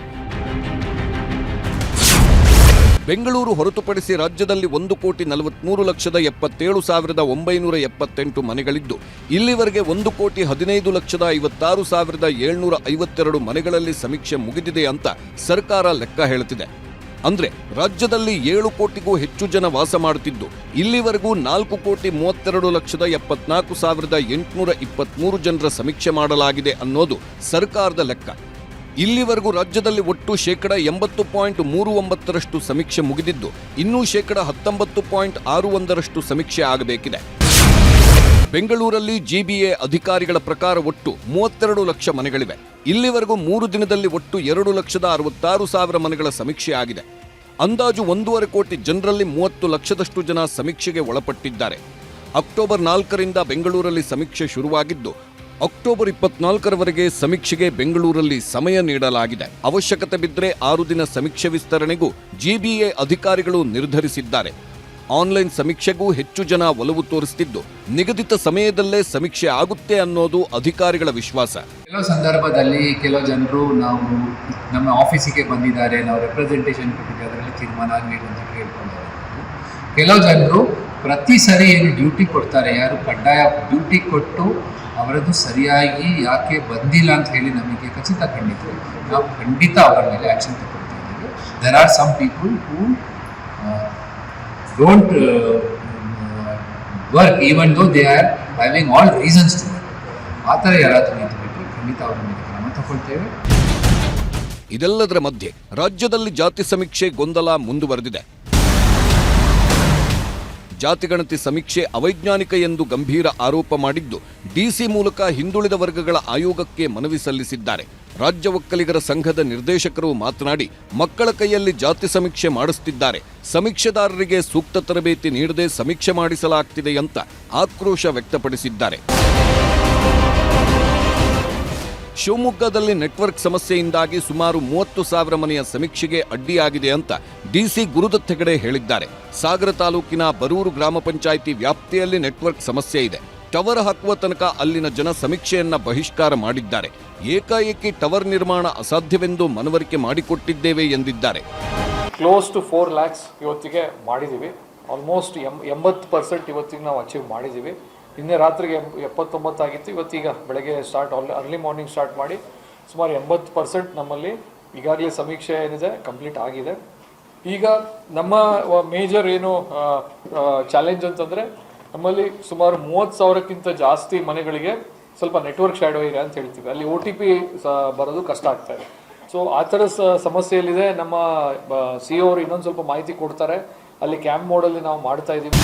ಬೆಂಗಳೂರು ಹೊರತುಪಡಿಸಿ ರಾಜ್ಯದಲ್ಲಿ ಒಂದು ಕೋಟಿ ನಲವತ್ಮೂರು ಲಕ್ಷದ ಎಪ್ಪತ್ತೇಳು ಸಾವಿರದ ಒಂಬೈನೂರ ಎಪ್ಪತ್ತೆಂಟು ಮನೆಗಳಿದ್ದು, ಇಲ್ಲಿವರೆಗೆ ಒಂದು ಕೋಟಿ ಹದಿನೈದು ಲಕ್ಷದ ಐವತ್ತಾರು ಸಾವಿರದ ಏಳ್ನೂರ ಐವತ್ತೆರಡು ಮನೆಗಳಲ್ಲಿ ಸಮೀಕ್ಷೆ ಮುಗಿದಿದೆ ಅಂತ ಸರ್ಕಾರ ಲೆಕ್ಕ ಹೇಳುತ್ತಿದೆ ಅಂದ್ರೆ ರಾಜ್ಯದಲ್ಲಿ ಏಳು ಕೋಟಿಗೂ ಹೆಚ್ಚು ಜನ ವಾಸ ಮಾಡುತ್ತಿದ್ದು, ಇಲ್ಲಿವರೆಗೂ ನಾಲ್ಕು ಕೋಟಿ ಮೂವತ್ತೆರಡು ಲಕ್ಷದ ಎಪ್ಪತ್ನಾಲ್ಕು ಸಾವಿರದ ಎಂಟುನೂರ ಇಪ್ಪತ್ಮೂರು ಜನರ ಸಮೀಕ್ಷೆ ಮಾಡಲಾಗಿದೆ ಅನ್ನೋದು ಸರ್ಕಾರದ ಲೆಕ್ಕ. ಇಲ್ಲಿವರೆಗೂ ರಾಜ್ಯದಲ್ಲಿ ಒಟ್ಟು ಶೇಕಡ ಎಂಬತ್ತು ಪಾಯಿಂಟ್ ಮೂರು ಒಂಬತ್ತರಷ್ಟು ಸಮೀಕ್ಷೆ ಮುಗಿದಿದ್ದು, ಇನ್ನೂ ಶೇಕಡ ಹತ್ತೊಂಬತ್ತು ಪಾಯಿಂಟ್ ಆರು ಒಂದರಷ್ಟು ಸಮೀಕ್ಷೆ ಆಗಬೇಕಿದೆ. ಬೆಂಗಳೂರಲ್ಲಿ ಜಿಬಿಎ ಅಧಿಕಾರಿಗಳ ಪ್ರಕಾರ ಒಟ್ಟು ಮೂವತ್ತೆರಡು ಲಕ್ಷ ಮನೆಗಳಿವೆ. ಇಲ್ಲಿವರೆಗೂ ಮೂರು ದಿನದಲ್ಲಿ ಒಟ್ಟು ಎರಡು ಲಕ್ಷದ ಅರವತ್ತಾರು ಸಾವಿರ ಮನೆಗಳ ಸಮೀಕ್ಷೆ ಆಗಿದೆ. ಅಂದಾಜು ಒಂದೂವರೆ ಕೋಟಿ ಜನರಲ್ಲಿ ಮೂವತ್ತು ಲಕ್ಷದಷ್ಟು ಜನ ಸಮೀಕ್ಷೆಗೆ ಒಳಪಟ್ಟಿದ್ದಾರೆ. ಅಕ್ಟೋಬರ್ ನಾಲ್ಕರಿಂದ ಬೆಂಗಳೂರಲ್ಲಿ ಸಮೀಕ್ಷೆ ಶುರುವಾಗಿದ್ದು, ಅಕ್ಟೋಬರ್ ಇಪ್ಪತ್ನಾಲ್ಕರವರೆಗೆ ಸಮೀಕ್ಷೆಗೆ ಬೆಂಗಳೂರಲ್ಲಿ ಸಮಯ ನೀಡಲಾಗಿದೆ. ಅವಶ್ಯಕತೆ ಬಿದ್ದರೆ ಆರು ದಿನ ಸಮೀಕ್ಷೆ ವಿಸ್ತರಣೆಗೂ ಜಿಬಿಎ ಅಧಿಕಾರಿಗಳು ನಿರ್ಧರಿಸಿದ್ದಾರೆ. ಆನ್ಲೈನ್ ಸಮೀಕ್ಷೆಗೂ ಹೆಚ್ಚು ಜನ ಒಲವು ತೋರಿಸುತ್ತಿದ್ದು ನಿಗದಿತ ಸಮಯದಲ್ಲೇ ಸಮೀಕ್ಷೆ ಆಗುತ್ತೆ ಅನ್ನೋದು ಅಧಿಕಾರಿಗಳ ವಿಶ್ವಾಸ. ಕೆಲವು ಸಂದರ್ಭದಲ್ಲಿ ಕೆಲವು ಜನರು ನಾವು ನಮ್ಮ ಆಫೀಸಿಗೆ ಬಂದಿದ್ದಾರೆ ನಾವು ರೆಪ್ರೆಸೆಂಟೇಷನ್ ಕೊಟ್ಟಿದ್ದೇವೆ ಅದರಲ್ಲಿ ತೀರ್ಮಾನ ಆಗಬೇಕು ಅಂತ ಕೇಳ್ಕೊಂಡಿದ್ದಾರೆ ಕೆಲವು ಜನರು ಪ್ರತಿ ಸರಿ ಏನು ಡ್ಯೂಟಿ ಕೊಡ್ತಾರೆ. ಯಾರು ಕಡ್ಡಾಯ ಡ್ಯೂಟಿ ಕೊಟ್ಟು ಅವರದ್ದು ಸರಿಯಾಗಿ ಯಾಕೆ ಬಂದಿಲ್ಲ ಅಂತ ಹೇಳಿ ನಮಗೆ ಖಚಿತ ಖಂಡಿತ ನಾವು ಖಂಡಿತ ಅವರ ಮೇಲೆ ಆ್ಯಕ್ಷನ್ ತಗೊಳ್ತಾ ಇದ್ದೇವೆ. There are some people who don't work even though they are having all reasons to ಆ ಥರ ಯಾರಾದರೂ ಖಂಡಿತ ತಗೊಳ್ತೇವೆ. ಇದೆಲ್ಲದರ ಮಧ್ಯೆ ರಾಜ್ಯದಲ್ಲಿ ಜಾತಿ ಸಮೀಕ್ಷೆ ಗೊಂದಲ ಮುಂದುವರೆದಿದೆ. ಜಾತಿಗಣತಿ ಸಮೀಕ್ಷೆ ಅವೈಜ್ಞಾನಿಕ ಎಂದು ಗಂಭೀರ ಆರೋಪ ಮಾಡಿದ್ದು ಡಿಸಿ ಮೂಲಕ ಹಿಂದುಳಿದ ವರ್ಗಗಳ ಆಯೋಗಕ್ಕೆ ಮನವಿ ಸಲ್ಲಿಸಿದ್ದಾರೆ. ರಾಜ್ಯ ಒಕ್ಕಲಿಗರ ಸಂಘದ ನಿರ್ದೇಶಕರು ಮಾತನಾಡಿ, ಮಕ್ಕಳ ಕೈಯಲ್ಲಿ ಜಾತಿ ಸಮೀಕ್ಷೆ ಮಾಡಿಸುತ್ತಿದ್ದಾರೆ ಸಮೀಕ್ಷೆದಾರರಿಗೆ ಸೂಕ್ತ ತರಬೇತಿ ನೀಡದೆ ಸಮೀಕ್ಷೆ ಮಾಡಿಸಲಾಗ್ತಿದೆ ಅಂತ ಆಕ್ರೋಶ ವ್ಯಕ್ತಪಡಿಸಿದ್ದಾರೆ. ಶಿವಮೊಗ್ಗದಲ್ಲಿ ನೆಟ್ವರ್ಕ್ ಸಮಸ್ಯೆಯಿಂದಾಗಿ ಸುಮಾರು ಮೂವತ್ತು ಸಾವಿರ ಮನೆಯ ಸಮೀಕ್ಷೆಗೆ ಅಡ್ಡಿಯಾಗಿದೆ ಅಂತ ಡಿಸಿ ಗುರುದತ್ ಹೆಗಡೆ ಹೇಳಿದ್ದಾರೆ. ಸಾಗರ ತಾಲೂಕಿನ ಬರೂರು ಗ್ರಾಮ ಪಂಚಾಯಿತಿ ವ್ಯಾಪ್ತಿಯಲ್ಲಿ ನೆಟ್ವರ್ಕ್ ಸಮಸ್ಯೆ ಇದೆ. ಟವರ್ ಹಾಕುವ ತನಕ ಅಲ್ಲಿನ ಜನ ಸಮೀಕ್ಷೆಯನ್ನ ಬಹಿಷ್ಕಾರ ಮಾಡಿದ್ದಾರೆ. ಏಕಾಏಕಿ ಟವರ್ ನಿರ್ಮಾಣ ಅಸಾಧ್ಯವೆಂದು ಮನವರಿಕೆ ಮಾಡಿಕೊಟ್ಟಿದ್ದೇವೆ ಎಂದಿದ್ದಾರೆ. ಕ್ಲೋಸ್ ಟು ಫೋರ್ ಲ್ಯಾಕ್ಸ್ ಇವತ್ತಿಗೆ ಮಾಡಿದ್ದೀವಿ. ಆಲ್ಮೋಸ್ಟ್ ಎಂಬತ್ತು ಪರ್ಸೆಂಟ್ ಇವತ್ತಿಗೆ ನಾವು ಅಚೀವ್ ಮಾಡಿದ್ದೀವಿ. ನಿನ್ನೆ ರಾತ್ರಿಗೆ ಎಂ- ಎಪ್ಪತ್ತೊಂಬತ್ತಾಗಿತ್ತು ಇವತ್ತೀಗ ಬೆಳಗ್ಗೆ start all early morning start ಮಾಡಿ ಸುಮಾರು ಎಂಬತ್ತು ಪರ್ಸೆಂಟ್ ನಮ್ಮಲ್ಲಿ ಈಗಾಗಲೇ ಸಮೀಕ್ಷೆ ಏನಿದೆ ಕಂಪ್ಲೀಟ್ ಆಗಿದೆ. ಈಗ ನಮ್ಮ ಮೇಜರ್ ಏನು ಚಾಲೆಂಜ್ ಅಂತಂದರೆ ನಮ್ಮಲ್ಲಿ ಸುಮಾರು ಮೂವತ್ತು ಸಾವಿರಕ್ಕಿಂತ ಜಾಸ್ತಿ ಮನೆಗಳಿಗೆ ಸ್ವಲ್ಪ ನೆಟ್ವರ್ಕ್ ಶ್ಯಾಡೋ ಏರಿಯಾ ಅಂತ ಹೇಳ್ತೀವಿ. ಅಲ್ಲಿ ಒ ಟಿ ಪಿ ಬರೋದು ಕಷ್ಟ ಆಗ್ತಾ ಇದೆ. ಸೊ ಆ ಥರ ಸಮಸ್ಯೆಯಲ್ಲಿದೆ. ನಮ್ಮ ಸಿ ಅವರು ಇನ್ನೊಂದು ಸ್ವಲ್ಪ ಮಾಹಿತಿ ಕೊಡ್ತಾರೆ. ಅಲ್ಲಿ ಕ್ಯಾಂಪ್ ಮೋಡಲ್ಲಿ ನಾವು ಮಾಡ್ತಾ ಇದ್ದೀವಿ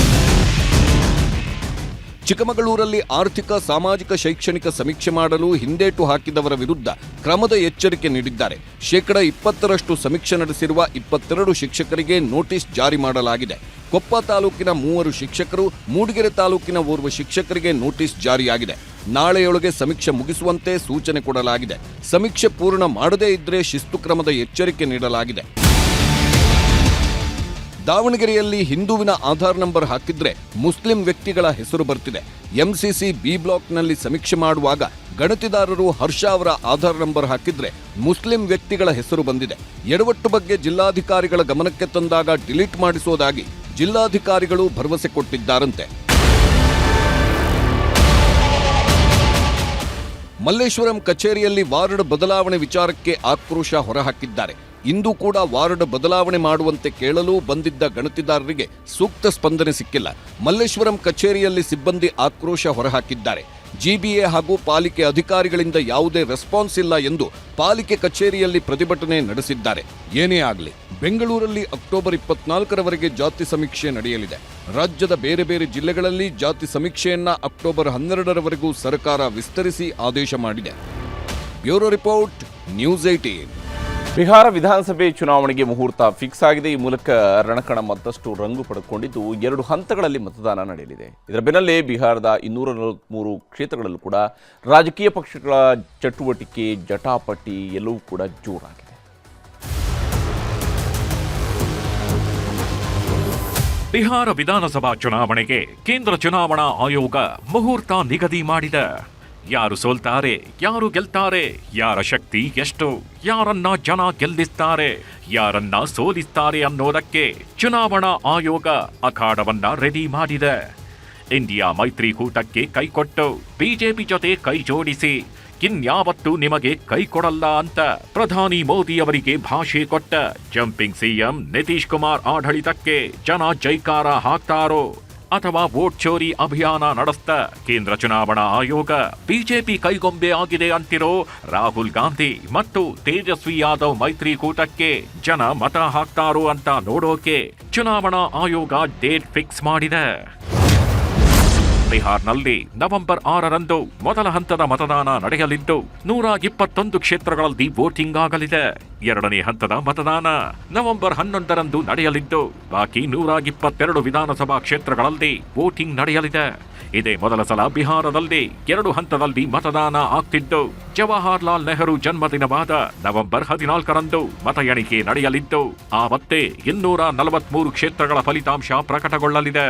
ಚಿಕ್ಕಮಗಳೂರಲ್ಲಿ ಆರ್ಥಿಕ, ಸಾಮಾಜಿಕ, ಶೈಕ್ಷಣಿಕ ಸಮೀಕ್ಷೆ ಮಾಡಲು ಹಿಂದೇಟು ಹಾಕಿದವರ ವಿರುದ್ಧ ಕ್ರಮದ ಎಚ್ಚರಿಕೆ ನೀಡಿದ್ದಾರೆ. ಶೇಕಡ ಇಪ್ಪತ್ತರಷ್ಟು ಸಮೀಕ್ಷೆ ನಡೆಸಿರುವ ಇಪ್ಪತ್ತೆರಡು ಶಿಕ್ಷಕರಿಗೆ ನೋಟಿಸ್ ಜಾರಿ ಮಾಡಲಾಗಿದೆ. ಕೊಪ್ಪ ತಾಲೂಕಿನ ಮೂವರು ಶಿಕ್ಷಕರು, ಮೂಡಿಗೆರೆ ತಾಲೂಕಿನ ಓರ್ವ ಶಿಕ್ಷಕರಿಗೆ ನೋಟಿಸ್ ಜಾರಿಯಾಗಿದೆ. ನಾಳೆಯೊಳಗೆ ಸಮೀಕ್ಷೆ ಮುಗಿಸುವಂತೆ ಸೂಚನೆ ಕೊಡಲಾಗಿದೆ. ಸಮೀಕ್ಷೆ ಪೂರ್ಣ ಮಾಡದೇ ಇದ್ರೆ ಶಿಸ್ತು ಕ್ರಮದ ಎಚ್ಚರಿಕೆ ನೀಡಲಾಗಿದೆ. ದಾವಣಗೆರೆಯಲ್ಲಿ ಹಿಂದುವಿನ ಆಧಾರ್ ನಂಬರ್ ಹಾಕಿದ್ರೆ ಮುಸ್ಲಿಂ ವ್ಯಕ್ತಿಗಳ ಹೆಸರು ಬರ್ತಿದೆ. ಎಂಸಿಸಿ ಬಿ ಬ್ಲಾಕ್ನಲ್ಲಿ ಸಮೀಕ್ಷೆ ಮಾಡುವಾಗ ಗಣತಿದಾರರು ಹರ್ಷ ಅವರ ಆಧಾರ್ ನಂಬರ್ ಹಾಕಿದ್ರೆ ಮುಸ್ಲಿಂ ವ್ಯಕ್ತಿಗಳ ಹೆಸರು ಬಂದಿದೆ. ಎಡವಟ್ಟು ಬಗ್ಗೆ ಜಿಲ್ಲಾಧಿಕಾರಿಗಳ ಗಮನಕ್ಕೆ ತಂದಾಗ ಡಿಲೀಟ್ ಮಾಡಿಸೋದಾಗಿ ಜಿಲ್ಲಾಧಿಕಾರಿಗಳು ಭರವಸೆ ಕೊಟ್ಟಿದ್ದಾರಂತೆ. ಮಲ್ಲೇಶ್ವರಂ ಕಚೇರಿಯಲ್ಲಿ ವಾರ್ಡ್ ಬದಲಾವಣೆ ವಿಚಾರಕ್ಕೆ ಆಕ್ರೋಶ ಹೊರಹಾಕಿದ್ದಾರೆ. ಇಂದು ಕೂಡ ವಾರ್ಡ್ ಬದಲಾವಣೆ ಮಾಡುವಂತೆ ಕೇಳಲು ಬಂದಿದ್ದ ಗಣತಿದಾರರಿಗೆ ಸೂಕ್ತ ಸ್ಪಂದನೆ ಸಿಕ್ಕಿಲ್ಲ. ಮಲ್ಲೇಶ್ವರಂ ಕಚೇರಿಯಲ್ಲಿ ಸಿಬ್ಬಂದಿ ಆಕ್ರೋಶ ಹೊರಹಾಕಿದ್ದಾರೆ. ಜಿಬಿಎ ಹಾಗೂ ಪಾಲಿಕೆ ಅಧಿಕಾರಿಗಳಿಂದ ಯಾವುದೇ ರೆಸ್ಪಾನ್ಸ್ ಇಲ್ಲ ಎಂದು ಪಾಲಿಕೆ ಕಚೇರಿಯಲ್ಲಿ ಪ್ರತಿಭಟನೆ ನಡೆಸಿದ್ದಾರೆ. ಏನೇ ಆಗಲಿ, ಬೆಂಗಳೂರಲ್ಲಿ ಅಕ್ಟೋಬರ್ ಇಪ್ಪತ್ನಾಲ್ಕರವರೆಗೆ ಜಾತಿ ಸಮೀಕ್ಷೆ ನಡೆಯಲಿದೆ. ರಾಜ್ಯದ ಬೇರೆ ಬೇರೆ ಜಿಲ್ಲೆಗಳಲ್ಲಿ ಜಾತಿ ಸಮೀಕ್ಷೆಯನ್ನ ಅಕ್ಟೋಬರ್ ಹನ್ನೆರಡರವರೆಗೂ ಸರ್ಕಾರ ವಿಸ್ತರಿಸಿ ಆದೇಶ ಮಾಡಿದೆ. Bureau report, news eighteen Bihar ವಿಧಾನಸಭೆ ಚುನಾವಣೆಗೆ ಮುಹೂರ್ತ ಫಿಕ್ಸ್ ಆಗಿದೆ. ಈ ಮೂಲಕ ರಣಕಣ ಮತ್ತಷ್ಟು ರಂಗು ಪಡೆದುಕೊಂಡಿದ್ದು, ಎರಡು ಹಂತಗಳಲ್ಲಿ ಮತದಾನ ನಡೆಯಲಿದೆ. ಇದರ ಬೆನ್ನಲ್ಲೇ ಬಿಹಾರದ ಇನ್ನೂರ ನಲವತ್ಮೂರು ಕ್ಷೇತ್ರಗಳಲ್ಲೂ ಕೂಡ ರಾಜಕೀಯ ಪಕ್ಷಗಳ ಚಟುವಟಿಕೆ, ಜಟಾಪಟಿ ಎಲ್ಲವೂ ಕೂಡ ಜೋರಾಗಿದೆ. ಬಿಹಾರ ವಿಧಾನಸಭಾ ಚುನಾವಣೆಗೆ ಕೇಂದ್ರ ಚುನಾವಣಾ ಆಯೋಗ ಮುಹೂರ್ತ ನಿಗದಿ ಮಾಡಿದೆ. ಯಾರು ಸೋಲ್ತಾರೆ, ಯಾರು ಗೆಲ್ತಾರೆ, ಯಾರ ಶಕ್ತಿ ಎಷ್ಟು, ಯಾರನ್ನ ಜನ ಗೆಲ್ಲಿಸ್ತಾರೆ, ಯಾರನ್ನ ಸೋಲಿಸ್ತಾರೆ ಅನ್ನೋದಕ್ಕೆ ಚುನಾವಣಾ ಆಯೋಗ ಅಖಾಡವನ್ನ ರೆಡಿ ಮಾಡಿದೆ. ಇಂಡಿಯಾ ಮೈತ್ರಿಕೂಟಕ್ಕೆ ಕೈಕೊಟ್ಟು ಬಿಜೆಪಿ ಜೊತೆ ಕೈ ಜೋಡಿಸಿ, ಇನ್ಯಾವತ್ತೂ ನಿಮಗೆ ಕೈ ಕೊಡಲ್ಲ ಅಂತ ಪ್ರಧಾನಿ ಮೋದಿ ಅವರಿಗೆ ಭಾಷೆ ಕೊಟ್ಟ ಜಂಪಿಂಗ್ ಸಿಎಂ ನಿತೀಶ್ ಕುಮಾರ್ ಆಡಳಿತಕ್ಕೆ ಜನ ಜೈಕಾರ ಹಾಕ್ತಾರೋ ಅಥವಾ ವೋಟ್ ಚೋರಿ ಅಭಿಯಾನ ನಡೆಸ್ತಾ. ಕೇಂದ್ರ ಚುನಾವಣಾ ಆಯೋಗ ಬಿಜೆಪಿ ಕೈಗೊಂಬೆ ಆಗಿದೆ ಅಂತಿರೋ ರಾಹುಲ್ ಗಾಂಧಿ ಮತ್ತು ತೇಜಸ್ವಿ ಯಾದವ್ ಮೈತ್ರಿಕೂಟಕ್ಕೆ ಜನ ಮತ ಹಾಕ್ತಾರೋ ಅಂತ ನೋಡೋಕೆ ಚುನಾವಣಾ ಆಯೋಗ ಡೇಟ್ ಫಿಕ್ಸ್ ಮಾಡಿದೆ. ಬಿಹಾರ್ನಲ್ಲಿ ನವೆಂಬರ್ ಆರರಂದು ಮೊದಲ ಹಂತದ ಮತದಾನ ನಡೆಯಲಿದ್ದು, ನೂರ ಇಪ್ಪತ್ತೊಂದು ಕ್ಷೇತ್ರಗಳಲ್ಲಿ ವೋಟಿಂಗ್ ಆಗಲಿದೆ. ಎರಡನೇ ಹಂತದ ಮತದಾನ ನವೆಂಬರ್ ಹನ್ನೊಂದರಂದು ನಡೆಯಲಿದ್ದು, ಬಾಕಿ ನೂರ ಇಪ್ಪತ್ತೆರಡು ವಿಧಾನಸಭಾ ಕ್ಷೇತ್ರಗಳಲ್ಲಿ ವೋಟಿಂಗ್ ನಡೆಯಲಿದೆ. ಇದೇ ಮೊದಲ ಸಲ ಬಿಹಾರದಲ್ಲಿ ಎರಡು ಹಂತದಲ್ಲಿ ಮತದಾನ ಆಗ್ತಿದ್ದು, ಜವಾಹರ್ಲಾಲ್ ನೆಹರು ಜನ್ಮದಿನವಾದ ನವೆಂಬರ್ ಹದಿನಾಲ್ಕರಂದು ಮತ ಎಣಿಕೆ ನಡೆಯಲಿದ್ದು, ಆವತ್ತೇ ಇನ್ನೂರ ನಲವತ್ಮೂರು ಕ್ಷೇತ್ರಗಳ ಫಲಿತಾಂಶ ಪ್ರಕಟಗೊಳ್ಳಲಿದೆ.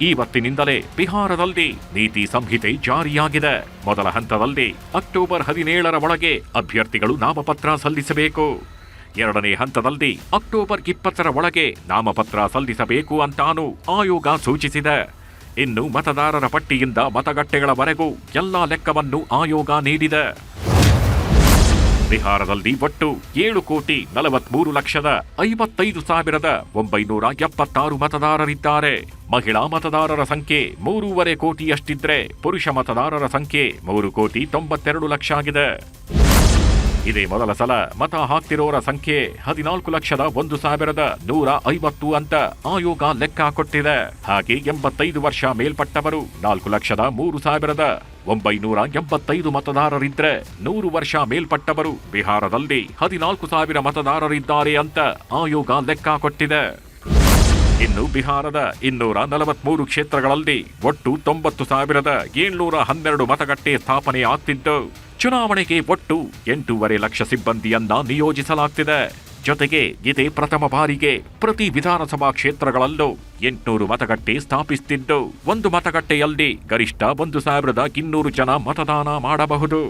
ಇವತ್ತಿನಿಂದಲೇ ಬಿಹಾರದಲ್ಲಿ ನೀತಿ ಸಂಹಿತೆ ಜಾರಿಯಾಗಿದೆ. ಮೊದಲ ಹಂತದಲ್ಲಿ ಅಕ್ಟೋಬರ್ ಹದಿನೇಳರ ಒಳಗೆ ಅಭ್ಯರ್ಥಿಗಳು ನಾಮಪತ್ರ ಸಲ್ಲಿಸಬೇಕು. ಎರಡನೇ ಹಂತದಲ್ಲಿ ಅಕ್ಟೋಬರ್ ಇಪ್ಪತ್ತರ ಒಳಗೆ ನಾಮಪತ್ರ ಸಲ್ಲಿಸಬೇಕು ಅಂತಾನು ಆಯೋಗ ಸೂಚಿಸಿದೆ. ಇನ್ನು ಮತದಾರರ ಪಟ್ಟಿಯಿಂದ ಮತಗಟ್ಟೆಗಳವರೆಗೂ ಎಲ್ಲಾ ಲೆಕ್ಕವನ್ನು ಆಯೋಗ ನೀಡಿದೆ. ಬಿಹಾರದಲ್ಲಿ ಒಟ್ಟು ಏಳು ಕೋಟಿ ನಲವತ್ಮೂರು ಲಕ್ಷದ ಐವತ್ತೈದು ಸಾವಿರದ ಒಂಬೈನೂರ ಎಪ್ಪತ್ತಾರು ಮತದಾರರಿದ್ದಾರೆ. ಮಹಿಳಾ ಮತದಾರರ ಸಂಖ್ಯೆ ಮೂರೂವರೆ ಕೋಟಿಯಷ್ಟಿದ್ರೆ ಪುರುಷ ಮತದಾರರ ಸಂಖ್ಯೆ ಮೂರು ಕೋಟಿ ತೊಂಬತ್ತೆರಡು ಲಕ್ಷ ಆಗಿದೆ. ಇದೇ ಮೊದಲ ಸಲ ಮತ ಹಾಕ್ತಿರೋರ ಸಂಖ್ಯೆ ಹದಿನಾಲ್ಕು ಲಕ್ಷದ ಒಂದು ಸಾವಿರದ ನೂರ ಐವತ್ತು ಅಂತ ಆಯೋಗ ಲೆಕ್ಕ ಕೊಟ್ಟಿದೆ. ಹಾಗೆ ಎಂಬತ್ತೈದು ವರ್ಷ ಮೇಲ್ಪಟ್ಟವರು ನಾಲ್ಕು ಲಕ್ಷದ ಮೂರು ಸಾವಿರದ ಒಂಬೈನೂರ ಎಂಬತ್ತೈದು ಮತದಾರರಿದ್ರೆ ನೂರು ವರ್ಷ ಮೇಲ್ಪಟ್ಟವರು ಬಿಹಾರದಲ್ಲಿ ಹದಿನಾಲ್ಕು ಸಾವಿರ ಮತದಾರರಿದ್ದಾರೆ ಅಂತ ಆಯೋಗ ಲೆಕ್ಕ ಕೊಟ್ಟಿದೆ. ಇನ್ನು ಬಿಹಾರದ ಇನ್ನೂರ ನಲವತ್ಮೂರು ಕ್ಷೇತ್ರಗಳಲ್ಲಿ ಒಟ್ಟು ತೊಂಬತ್ತು ಸಾವಿರದ ಏಳ್ನೂರ ಹನ್ನೆರಡು ಮತಗಟ್ಟೆ ಸ್ಥಾಪನೆ ಆಗ್ತಿದ್ದು. ಚುನಾವಣೆಗೆ ಒಟ್ಟು ಎಂಟೂವರೆ ಲಕ್ಷ ಸಿಬ್ಬಂದಿಯನ್ನ ನಿಯೋಜಿಸಲಾಗ್ತಿದೆ. ಜೊತೆಗೆ ಇದೇ ಪ್ರಥಮ ಬಾರಿಗೆ ಪ್ರತಿ ವಿಧಾನಸಭಾ ಕ್ಷೇತ್ರಗಳಲ್ಲೂ ಎಂಟುನೂರು ಮತಗಟ್ಟೆ ಸ್ಥಾಪಿಸುತ್ತಿದ್ದು ಒಂದು ಮತಗಟ್ಟೆಯಲ್ಲಿ ಗರಿಷ್ಠ ಒಂದು ಸಾವಿರದ ಇನ್ನೂರು ಜನ ಮತದಾನ ಮಾಡಬಹುದು.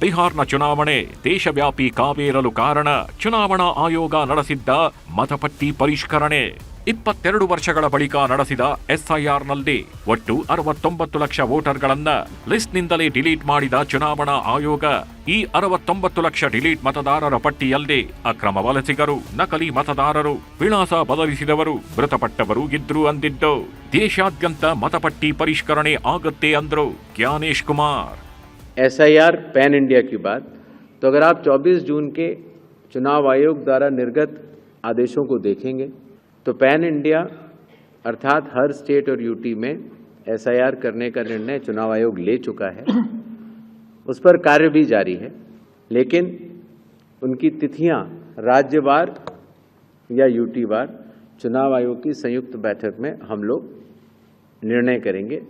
ಬಿಹಾರ್ನ ಚುನಾವಣೆ ದೇಶವ್ಯಾಪಿ ಕಾವೇರಲು ಕಾರಣ, ಚುನಾವಣಾ ಆಯೋಗ ನಡೆಸಿದ್ದ ಮತಪಟ್ಟಿ ಪರಿಷ್ಕರಣೆ. ಇಪ್ಪತ್ತೆರಡು ವರ್ಷಗಳ ಬಳಿಕ ನಡೆಸಿದ ಎಸ್ಐಆರ್ನಲ್ಲಿ ಒಟ್ಟು ಅರವತ್ತೊಂಬತ್ತು ಲಕ್ಷ ವೋಟರ್ಗಳನ್ನ ಲಿಸ್ಟ್ನಿಂದಲೇ ಡಿಲೀಟ್ ಮಾಡಿದ ಚುನಾವಣಾ ಆಯೋಗ ಈ ಅರವತ್ತೊಂಬತ್ತು ಲಕ್ಷ ಡಿಲೀಟ್ ಮತದಾರರ ಪಟ್ಟಿಯಲ್ಲಿ ಅಕ್ರಮ ವಲಸಿಗರು ನಕಲಿ ಮತದಾರರು ವಿಳಾಸ ಬದಲಿಸಿದವರು ಮೃತಪಟ್ಟವರು ಇದ್ರು ಅಂದಿದ್ದು ದೇಶಾದ್ಯಂತ ಮತಪಟ್ಟಿ ಪರಿಷ್ಕರಣೆ ಆಗತ್ತೆ ಅಂದ್ರು Gyanesh Kumar SIR pan India की बात तो अगर आप 24 जून के चुनाव आयोग द्वारा निर्गत आदेशों को देखेंगे तो पैन इंडिया अर्थात हर स्टेट और यूटी में एसआईआर करने का निर्णय चुनाव आयोग ले चुका है उस पर कार्य भी जारी है लेकिन उनकी तिथियां राज्यवार या यूटी वार चुनाव आयोग की संयुक्त बैठक में हम लोग निर्णय करेंगे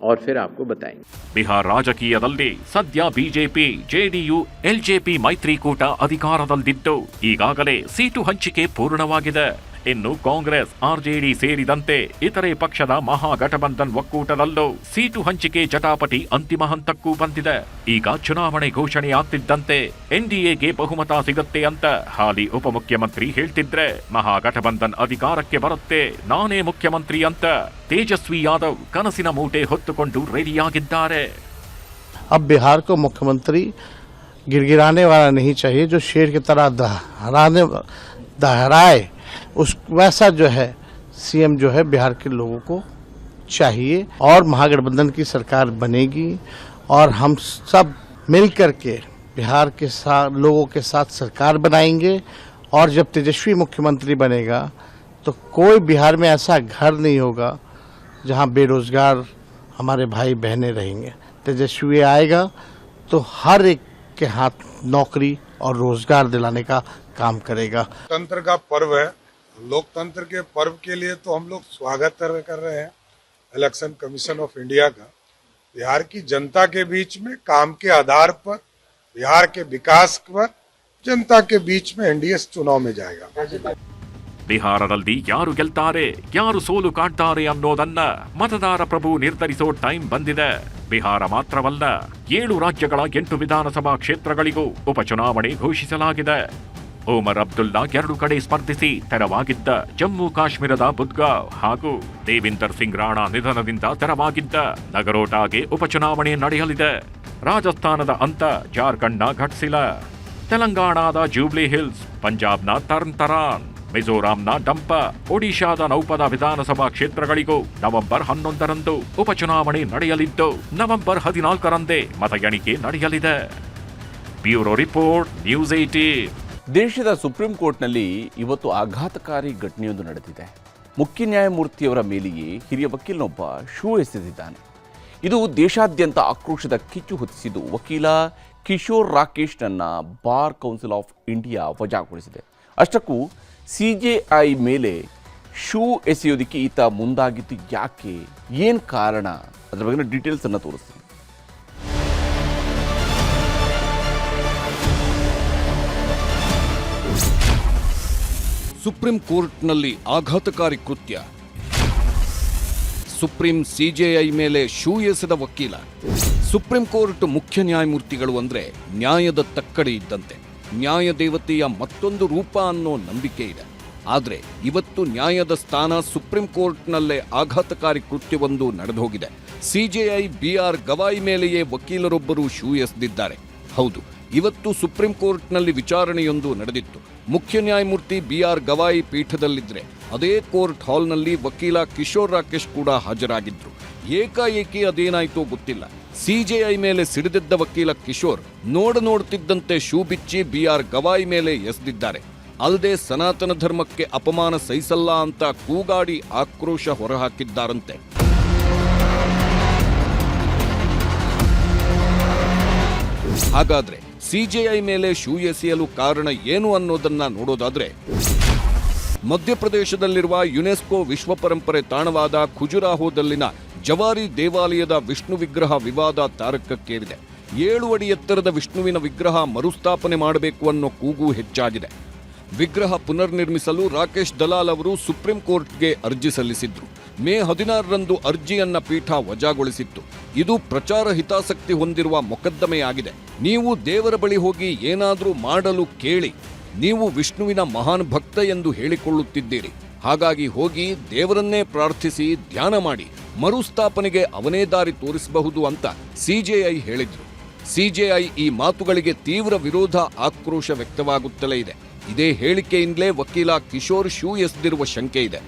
और फिर आपको बताएंगे ಬಿಹಾರ್ ರಾಜಕೀಯದಲ್ಲಿ ಸದ್ಯ ಬಿಜೆಪಿ ಜೆಡಿಯು ಎಲ್ಜೆಪಿ ಮೈತ್ರಿಕೂಟ ಅಧಿಕಾರದಲ್ಲಿದ್ದು ಈಗಾಗಲೇ ಸೀಟು ಹಂಚಿಕೆ ಪೂರ್ಣವಾಗಿದೆ ಇನ್ನು ಕಾಂಗ್ರೆಸ್ ಆರ್ಜೆಡಿ ಸೇರಿದಂತೆ ಇತರೆ ಪಕ್ಷದ ಮಹಾಗಠಬಂಧನ್ ಒಕ್ಕೂಟದಲ್ಲೂ ಸೀಟು ಹಂಚಿಕೆ ಜಟಾಪಟಿ ಅಂತಿಮ ಹಂತಕ್ಕೂ ಬಂದಿದೆ ಈಗ ಚುನಾವಣೆ ಘೋಷಣೆಯಾಗ್ತಿದ್ದಂತೆ ಎನ್ಡಿಎಗೆ ಬಹುಮತ ಸಿಗುತ್ತೆ ಅಂತ ಹಾಲಿ ಉಪಮುಖ್ಯಮಂತ್ರಿ ಹೇಳ್ತಿದ್ರೆ ಮಹಾಗಠಬಂಧನ್ ಅಧಿಕಾರಕ್ಕೆ ಬರುತ್ತೆ ನಾನೇ ಮುಖ್ಯಮಂತ್ರಿ ಅಂತ ತೇಜಸ್ವಿ ಯಾದವ್ ಕನಸಿನ ಮೂಟೆ ಹೊತ್ತುಕೊಂಡು ರೆಡಿಯಾಗಿದ್ದಾರೆ अब बिहार को मुख्यमंत्री गिड़गिड़ाने वाला नहीं चाहिए जो शेर की तरह दहराने दहराए उस, वैसा जो है, सीएम जो है बिहार के लोगों को चाहिए और महागठबंधन की सरकार बनेगी और हम सब मिल करके बिहार के साथ लोगों के साथ सरकार बनाएँगे और जब तेजस्वी मुख्यमंत्री बनेगा तो कोई बिहार में ऐसा घर नहीं होगा जहाँ बेरोजगार हमारे भाई बहनें रहेंगे। तेजस्वी आएगा तो हर एक के हाथ नौकरी और रोज़गार दिलाने का काम करेगा। तंत्र का पर्व है लोकतंत्र के पर्व के लिए तो हम लोग स्वागत कर कर रहे हैं इलेक्शन कमीशन ऑफ इंडिया का बिहार की जनता के बीच में काम के आधार पर बिहार के विकास पर जनता के बीच में एनडीए चुनाव में जाएगा ಬಿಹಾರದಲ್ಲಿ ಯಾರು ಗೆಲ್ತಾರೆ ಯಾರು ಸೋಲು ಕಾಣ್ತಾರೆ ಅನ್ನೋದನ್ನ ಮತದಾರ ಪ್ರಭು ನಿರ್ಧರಿಸೋ ಟೈಮ್ ಬಂದಿದೆ ಬಿಹಾರ ಮಾತ್ರವಲ್ಲ ಏಳು ರಾಜ್ಯಗಳ ಎಂಟು ವಿಧಾನಸಭಾ ಕ್ಷೇತ್ರಗಳಿಗೂ ಉಪಚುನಾವಣೆ ಘೋಷಿಸಲಾಗಿದೆ ಓಮರ್ ಅಬ್ದುಲ್ಲಾ ಎರಡು ಕಡೆ ಸ್ಪರ್ಧಿಸಿ ತೆರವಾಗಿದ್ದ ಜಮ್ಮು ಕಾಶ್ಮೀರದ ಬುದ್ಗಾವ್ ಹಾಗೂ ದೇವಿಂದರ್ ಸಿಂಗ್ ರಾಣಾ ನಿಧನದಿಂದ ತೆರವಾಗಿದ್ದ ನಗರೋಟಾಗೆ ಉಪಚುನಾವಣೆ ನಡೆಯಲಿದೆ. ರಾಜಸ್ಥಾನದ ಅಂತ ಜಾರ್ಖಂಡ್ನ ಘಟ್ಸಿಲ, ತೆಲಂಗಾಣದ ಜೂಬ್ಲಿ ಹಿಲ್ಸ್, ಪಂಜಾಬ್ನ ತರ್ನ್ ತರಾನ್, ಮಿಜೋರಾಂನ ಡಂಪ, ಒಡಿಶಾದ ನೌಪದ ವಿಧಾನಸಭಾ ಕ್ಷೇತ್ರಗಳಿಗೂ ನವೆಂಬರ್ ಹನ್ನೊಂದರಂದು ಉಪಚುನಾವಣೆ ನಡೆಯಲಿದ್ದು, ನವೆಂಬರ್ ಹದಿನಾಲ್ಕರಂದೇ ಮತ ಎಣಿಕೆ ನಡೆಯಲಿದೆ. ಬ್ಯೂರೋ ರಿಪೋರ್ಟ್, ನ್ಯೂಸ್ ಏಟೀನ್ ದೇಶದ ಸುಪ್ರೀಂ ಕೋರ್ಟ್ನಲ್ಲಿ ಇವತ್ತು ಆಘಾತಕಾರಿ ಘಟನೆಯೊಂದು ನಡೆದಿದೆ. ಮುಖ್ಯ ನ್ಯಾಯಮೂರ್ತಿಯವರ ಮೇಲೆಯೇ ಹಿರಿಯ ವಕೀಲನೊಬ್ಬ ಶೂ ಎಸೆದಿದ್ದಾನೆ. ಇದು ದೇಶಾದ್ಯಂತ ಆಕ್ರೋಶದ ಕಿಚ್ಚು ಹೊತ್ತಿಸಿದ್ದು ವಕೀಲ ಕಿಶೋರ್ ರಾಕೇಶ್ನನ್ನ ಬಾರ್ ಕೌನ್ಸಿಲ್ ಆಫ್ ಇಂಡಿಯಾ ವಜಾಗೊಳಿಸಿದೆ. ಅಷ್ಟಕ್ಕೂ ಸಿ ಜೆ ಐ ಮೇಲೆ ಶೂ ಎಸೆಯೋದಕ್ಕೆ ಈತ ಮುಂದಾಗಿದ್ದು ಯಾಕೆ? ಏನು ಕಾರಣ? ಅದರ ಬಗ್ಗೆ ಡೀಟೇಲ್ಸನ್ನು ತೋರಿಸ್ತೀನಿ. ಸುಪ್ರೀಂ ಕೋರ್ಟ್ನಲ್ಲಿ ಆಘಾತಕಾರಿ ಕೃತ್ಯ. ಸುಪ್ರೀಂ ಸಿಜೆಐ ಮೇಲೆ ಶೂ ಎಸೆದ ವಕೀಲ. ಸುಪ್ರೀಂ ಕೋರ್ಟ್ ಮುಖ್ಯ ನ್ಯಾಯಮೂರ್ತಿಗಳು ಅಂದ್ರೆ ನ್ಯಾಯದ ತಕ್ಕಡಿ ಇದ್ದಂತೆ. ನ್ಯಾಯ ದೇವತೆಯ ಮತ್ತೊಂದು ರೂಪ ಅನ್ನೋ ನಂಬಿಕೆ ಇದೆ. ಆದರೆ ಇವತ್ತು ನ್ಯಾಯದ ಸ್ಥಾನ ಸುಪ್ರೀಂ ಕೋರ್ಟ್ನಲ್ಲೇ ಆಘಾತಕಾರಿ ಕೃತ್ಯವೊಂದು ನಡೆದೋಗಿದೆ. ಸಿಜೆಐ ಬಿಆರ್ ಗವಾಯಿ ಮೇಲೆಯೇ ವಕೀಲರೊಬ್ಬರು ಶೂ ಎಸೆದಿದ್ದಾರೆ. ಹೌದು ಇವತ್ತು ಸುಪ್ರೀಂ ಕೋರ್ಟ್ನಲ್ಲಿ ವಿಚಾರಣೆಯೊಂದು ನಡೆದಿತ್ತು. ಮುಖ್ಯ ನ್ಯಾಯಮೂರ್ತಿ ಬಿ ಆರ್ ಗವಾಯಿ ಪೀಠದಲ್ಲಿದ್ದರೆ ಅದೇ ಕೋರ್ಟ್ ಹಾಲ್ನಲ್ಲಿ ವಕೀಲ ಕಿಶೋರ್ ರಾಕೇಶ್ ಕೂಡ ಹಾಜರಾಗಿದ್ದರು ಏಕಾಏಕಿ ಅದೇನಾಯಿತು ಗೊತ್ತಿಲ್ಲ. ಸಿಜೆಐ ಮೇಲೆ ಸಿಡಿದಿದ್ದ ವಕೀಲ ಕಿಶೋರ್ ನೋಡ ನೋಡ್ತಿದ್ದಂತೆ ಶೂ ಬಿಚ್ಚಿ ಬಿ ಆರ್ ಗವಾಯಿ ಮೇಲೆ ಎಸೆದಿದ್ದಾರೆ. ಅಲ್ಲದೆ ಸನಾತನ ಧರ್ಮಕ್ಕೆ ಅಪಮಾನ ಸಹಿಸಲ್ಲ ಅಂತ ಕೂಗಾಡಿ ಆಕ್ರೋಶ ಹೊರಹಾಕಿದ್ದಾರಂತೆ. ಹಾಗಾದ್ರೆ ಸಿಜೆಐ ಮೇಲೆ ಶೂ ಎಸೆಯಲು ಕಾರಣ ಏನು ಅನ್ನೋದನ್ನ ನೋಡೋದಾದ್ರೆ, ಮಧ್ಯಪ್ರದೇಶದಲ್ಲಿರುವ ಯುನೆಸ್ಕೋ ವಿಶ್ವ ಪರಂಪರೆ ತಾಣವಾದ ಖುಜುರಾಹೋದಲ್ಲಿನ ಜವಾರಿ ದೇವಾಲಯದ ವಿಷ್ಣು ವಿಗ್ರಹ ವಿವಾದ ತಾರಕಕ್ಕೇರಿದೆ. ಏಳು ಅಡಿ ಎತ್ತರದ ವಿಷ್ಣುವಿನ ವಿಗ್ರಹ ಮರುಸ್ಥಾಪನೆ ಮಾಡಬೇಕು ಅನ್ನೋ ಕೂಗು ಹೆಚ್ಚಾಗಿದೆ. ವಿಗ್ರಹ ಪುನರ್ನಿರ್ಮಿಸಲು ರಾಕೇಶ್ ದಲಾಲ್ ಅವರು ಸುಪ್ರೀಂ ಕೋರ್ಟ್ಗೆ ಅರ್ಜಿ ಸಲ್ಲಿಸಿದ್ರು. ಮೇ ಹದಿನಾರರಂದು ಅರ್ಜಿಯನ್ನ ಪೀಠ ವಜಾಗೊಳಿಸಿತ್ತು. ಇದು ಪ್ರಚಾರ ಹಿತಾಸಕ್ತಿ ಹೊಂದಿರುವ ಮೊಕದ್ದಮೆಯಾಗಿದೆ. ನೀವು ದೇವರ ಬಳಿ ಹೋಗಿ ಏನಾದರೂ ಮಾಡಲು ಕೇಳಿ. ನೀವು ವಿಷ್ಣುವಿನ ಮಹಾನ್ ಭಕ್ತ ಎಂದು ಹೇಳಿಕೊಳ್ಳುತ್ತಿದ್ದೀರಿ. ಹಾಗಾಗಿ ಹೋಗಿ ದೇವರನ್ನೇ ಪ್ರಾರ್ಥಿಸಿ ಧ್ಯಾನ ಮಾಡಿ. ಮರುಸ್ಥಾಪನೆಗೆ ಅವನೇ ದಾರಿ ತೋರಿಸಬಹುದು ಅಂತ ಸಿಜೆಐ ಹೇಳಿದ್ರು. ಸಿಜೆಐ ಈ ಮಾತುಗಳಿಗೆ ತೀವ್ರ ವಿರೋಧ ಆಕ್ರೋಶ ವ್ಯಕ್ತವಾಗುತ್ತಲೇ ಇದೆ. ಇದೇ ಹೇಳಿಕೆಯಿಂದಲೇ ವಕೀಲ ಕಿಶೋರ್ ಶೂ ಎಸೆದಿರುವ ಶಂಕೆ ಇದೆ.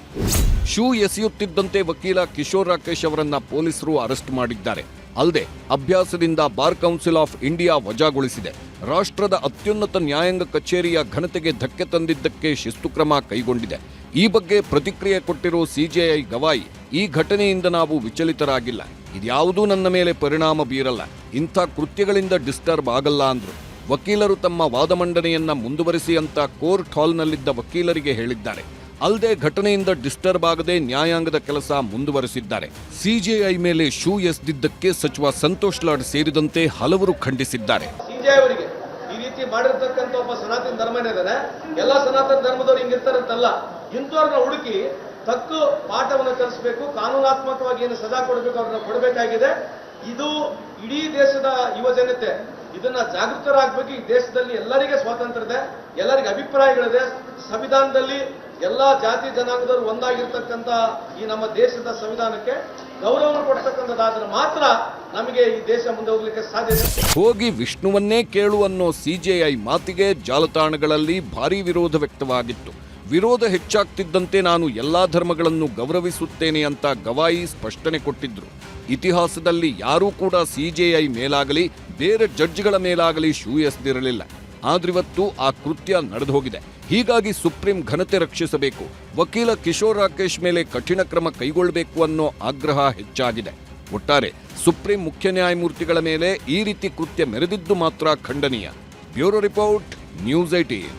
ಶೂ ಎಸೆಯುತ್ತಿದ್ದಂತೆ ವಕೀಲ ಕಿಶೋರ್ ರಾಕೇಶ್ ಅವರನ್ನ ಪೊಲೀಸರು ಅರೆಸ್ಟ್ ಮಾಡಿದ್ದಾರೆ. ಅಲ್ಲದೆ, ಅಭ್ಯಾಸದಿಂದ ಬಾರ್ ಕೌನ್ಸಿಲ್ ಆಫ್ ಇಂಡಿಯಾ ವಜಾಗೊಳಿಸಿದೆ. ರಾಷ್ಟ್ರದ ಅತ್ಯುನ್ನತ ನ್ಯಾಯಾಂಗ ಕಚೇರಿಯ ಘನತೆಗೆ ಧಕ್ಕೆ ತಂದಿದ್ದಕ್ಕೆ ಶಿಸ್ತು ಕ್ರಮ ಕೈಗೊಂಡಿದೆ. ಈ ಬಗ್ಗೆ ಪ್ರತಿಕ್ರಿಯೆ ಕೊಟ್ಟಿರೋ ಸಿಜೆಐ ಗವಾಯಿ, ಈ ಘಟನೆಯಿಂದ ನಾವು ವಿಚಲಿತರಾಗಿಲ್ಲ. ಇದ್ಯಾವುದೂ ನನ್ನ ಮೇಲೆ ಪರಿಣಾಮ ಬೀರಲ್ಲ. ಇಂಥ ಕೃತ್ಯಗಳಿಂದ ಡಿಸ್ಟರ್ಬ್ ಆಗಲ್ಲ ಅಂದ್ರು. ವಕೀಲರು ತಮ್ಮ ವಾದ ಮಂಡನೆಯನ್ನ ಮುಂದುವರಿಸಿ ಅಂತ ಕೋರ್ಟ್ ಹಾಲ್ನಲ್ಲಿದ್ದ ವಕೀಲರಿಗೆ ಹೇಳಿದ್ದಾರೆ. ಅಲ್ಲದೆ ಘಟನೆಯಿಂದ ಡಿಸ್ಟರ್ಬ್ ಆಗದೆ ನ್ಯಾಯಾಂಗದ ಕೆಲಸ ಮುಂದುವರೆಸಿದ್ದಾರೆ. ಸಿಜೆಐ ಮೇಲೆ ಶೂ ಎಸೆದಿದ್ದಕ್ಕೆ ಸಚಿವ ಸಂತೋಷ್ ಲಾಡ್ ಸೇರಿದಂತೆ ಹಲವರು ಖಂಡಿಸಿದ್ದಾರೆ. ಎಲ್ಲ ಸನಾತನ ಧರ್ಮದವ್ರು ಹಿಂಗಿರ್ತಾರಂತಲ್ಲ ಇಂಥವ್ರನ್ನ ಹುಡುಕಿ ತಕ್ಕ ಪಾಠವನ್ನು ಕಲಿಸಬೇಕು, ಕಾನೂನಾತ್ಮಕವಾಗಿ ಏನು ಸದಾ ಕೊಡಬೇಕು, ಅವ್ರನ್ನ ಕೊಡಬೇಕಾಗಿದೆ. ಇದು ಇಡೀ ದೇಶದ ಯುವ ಜನತೆ ಇದನ್ನ ಜಾಗೃತರಾಗಬೇಕು. ಈ ದೇಶದಲ್ಲಿ ಎಲ್ಲರಿಗೆ ಸ್ವಾತಂತ್ರ್ಯ ಇದೆ, ಎಲ್ಲರಿಗೆ ಅಭಿಪ್ರಾಯಗಳಿದೆ. ಸಂವಿಧಾನದಲ್ಲಿ ಎಲ್ಲಾ ಜಾತಿ ಜನಾಂಗದವರು ಒಂದಾಗಿರ್ತಕ್ಕಂಥ ಈ ನಮ್ಮ ದೇಶದ ಸಂವಿಧಾನಕ್ಕೆ ಗೌರವ ಕೊಡ್ತಕ್ಕಂಥದ್ದಾದ್ರೆ ಮಾತ್ರ ನಮಗೆ ಈ ದೇಶ ಮುಂದೆ ಹೋಗ್ಲಿಕ್ಕೆ ಸಾಧ್ಯ ಹೋಗಿ ವಿಷ್ಣುವನ್ನೇ ಕೇಳು ಅನ್ನೋ ಸಿಜೆಐ ಮಾತಿಗೆ ಜಾಲತಾಣಗಳಲ್ಲಿ ಭಾರೀ ವಿರೋಧ ವ್ಯಕ್ತವಾಗಿತ್ತು. ವಿರೋಧ ಹೆಚ್ಚಾಗ್ತಿದ್ದಂತೆ ನಾನು ಎಲ್ಲಾ ಧರ್ಮಗಳನ್ನು ಗೌರವಿಸುತ್ತೇನೆ ಅಂತ ಗವಾಯಿ ಸ್ಪಷ್ಟನೆ ಕೊಟ್ಟಿದ್ರು. ಇತಿಹಾಸದಲ್ಲಿ ಯಾರೂ ಕೂಡ ಸಿಜೆಐ ಮೇಲಾಗಲಿ ಬೇರೆ ಜಡ್ಜ್ಗಳ ಮೇಲಾಗಲಿ ಶೂ ಎಸೆದಿರಲಿಲ್ಲ. ಆದ್ರಿವತ್ತು ಆ ಕೃತ್ಯ ನಡೆದು ಹೋಗಿದೆ ಹೀಗಾಗಿ ಸುಪ್ರೀಂ ಘನತೆ ರಕ್ಷಿಸಬೇಕು. ವಕೀಲ ಕಿಶೋರ್ ರಾಕೇಶ್ ಮೇಲೆ ಕಠಿಣ ಕ್ರಮ ಕೈಗೊಳ್ಳಬೇಕು ಅನ್ನೋ ಆಗ್ರಹ ಹೆಚ್ಚಾಗಿದೆ. ಒಟ್ಟಾರೆ ಸುಪ್ರೀಂ ಮುಖ್ಯ ನ್ಯಾಯಮೂರ್ತಿಗಳ ಮೇಲೆ ಈ ರೀತಿ ಕೃತ್ಯ ಮೆರೆದಿದ್ದು ಮಾತ್ರ ಖಂಡನೀಯ. Bureau report, news eighteen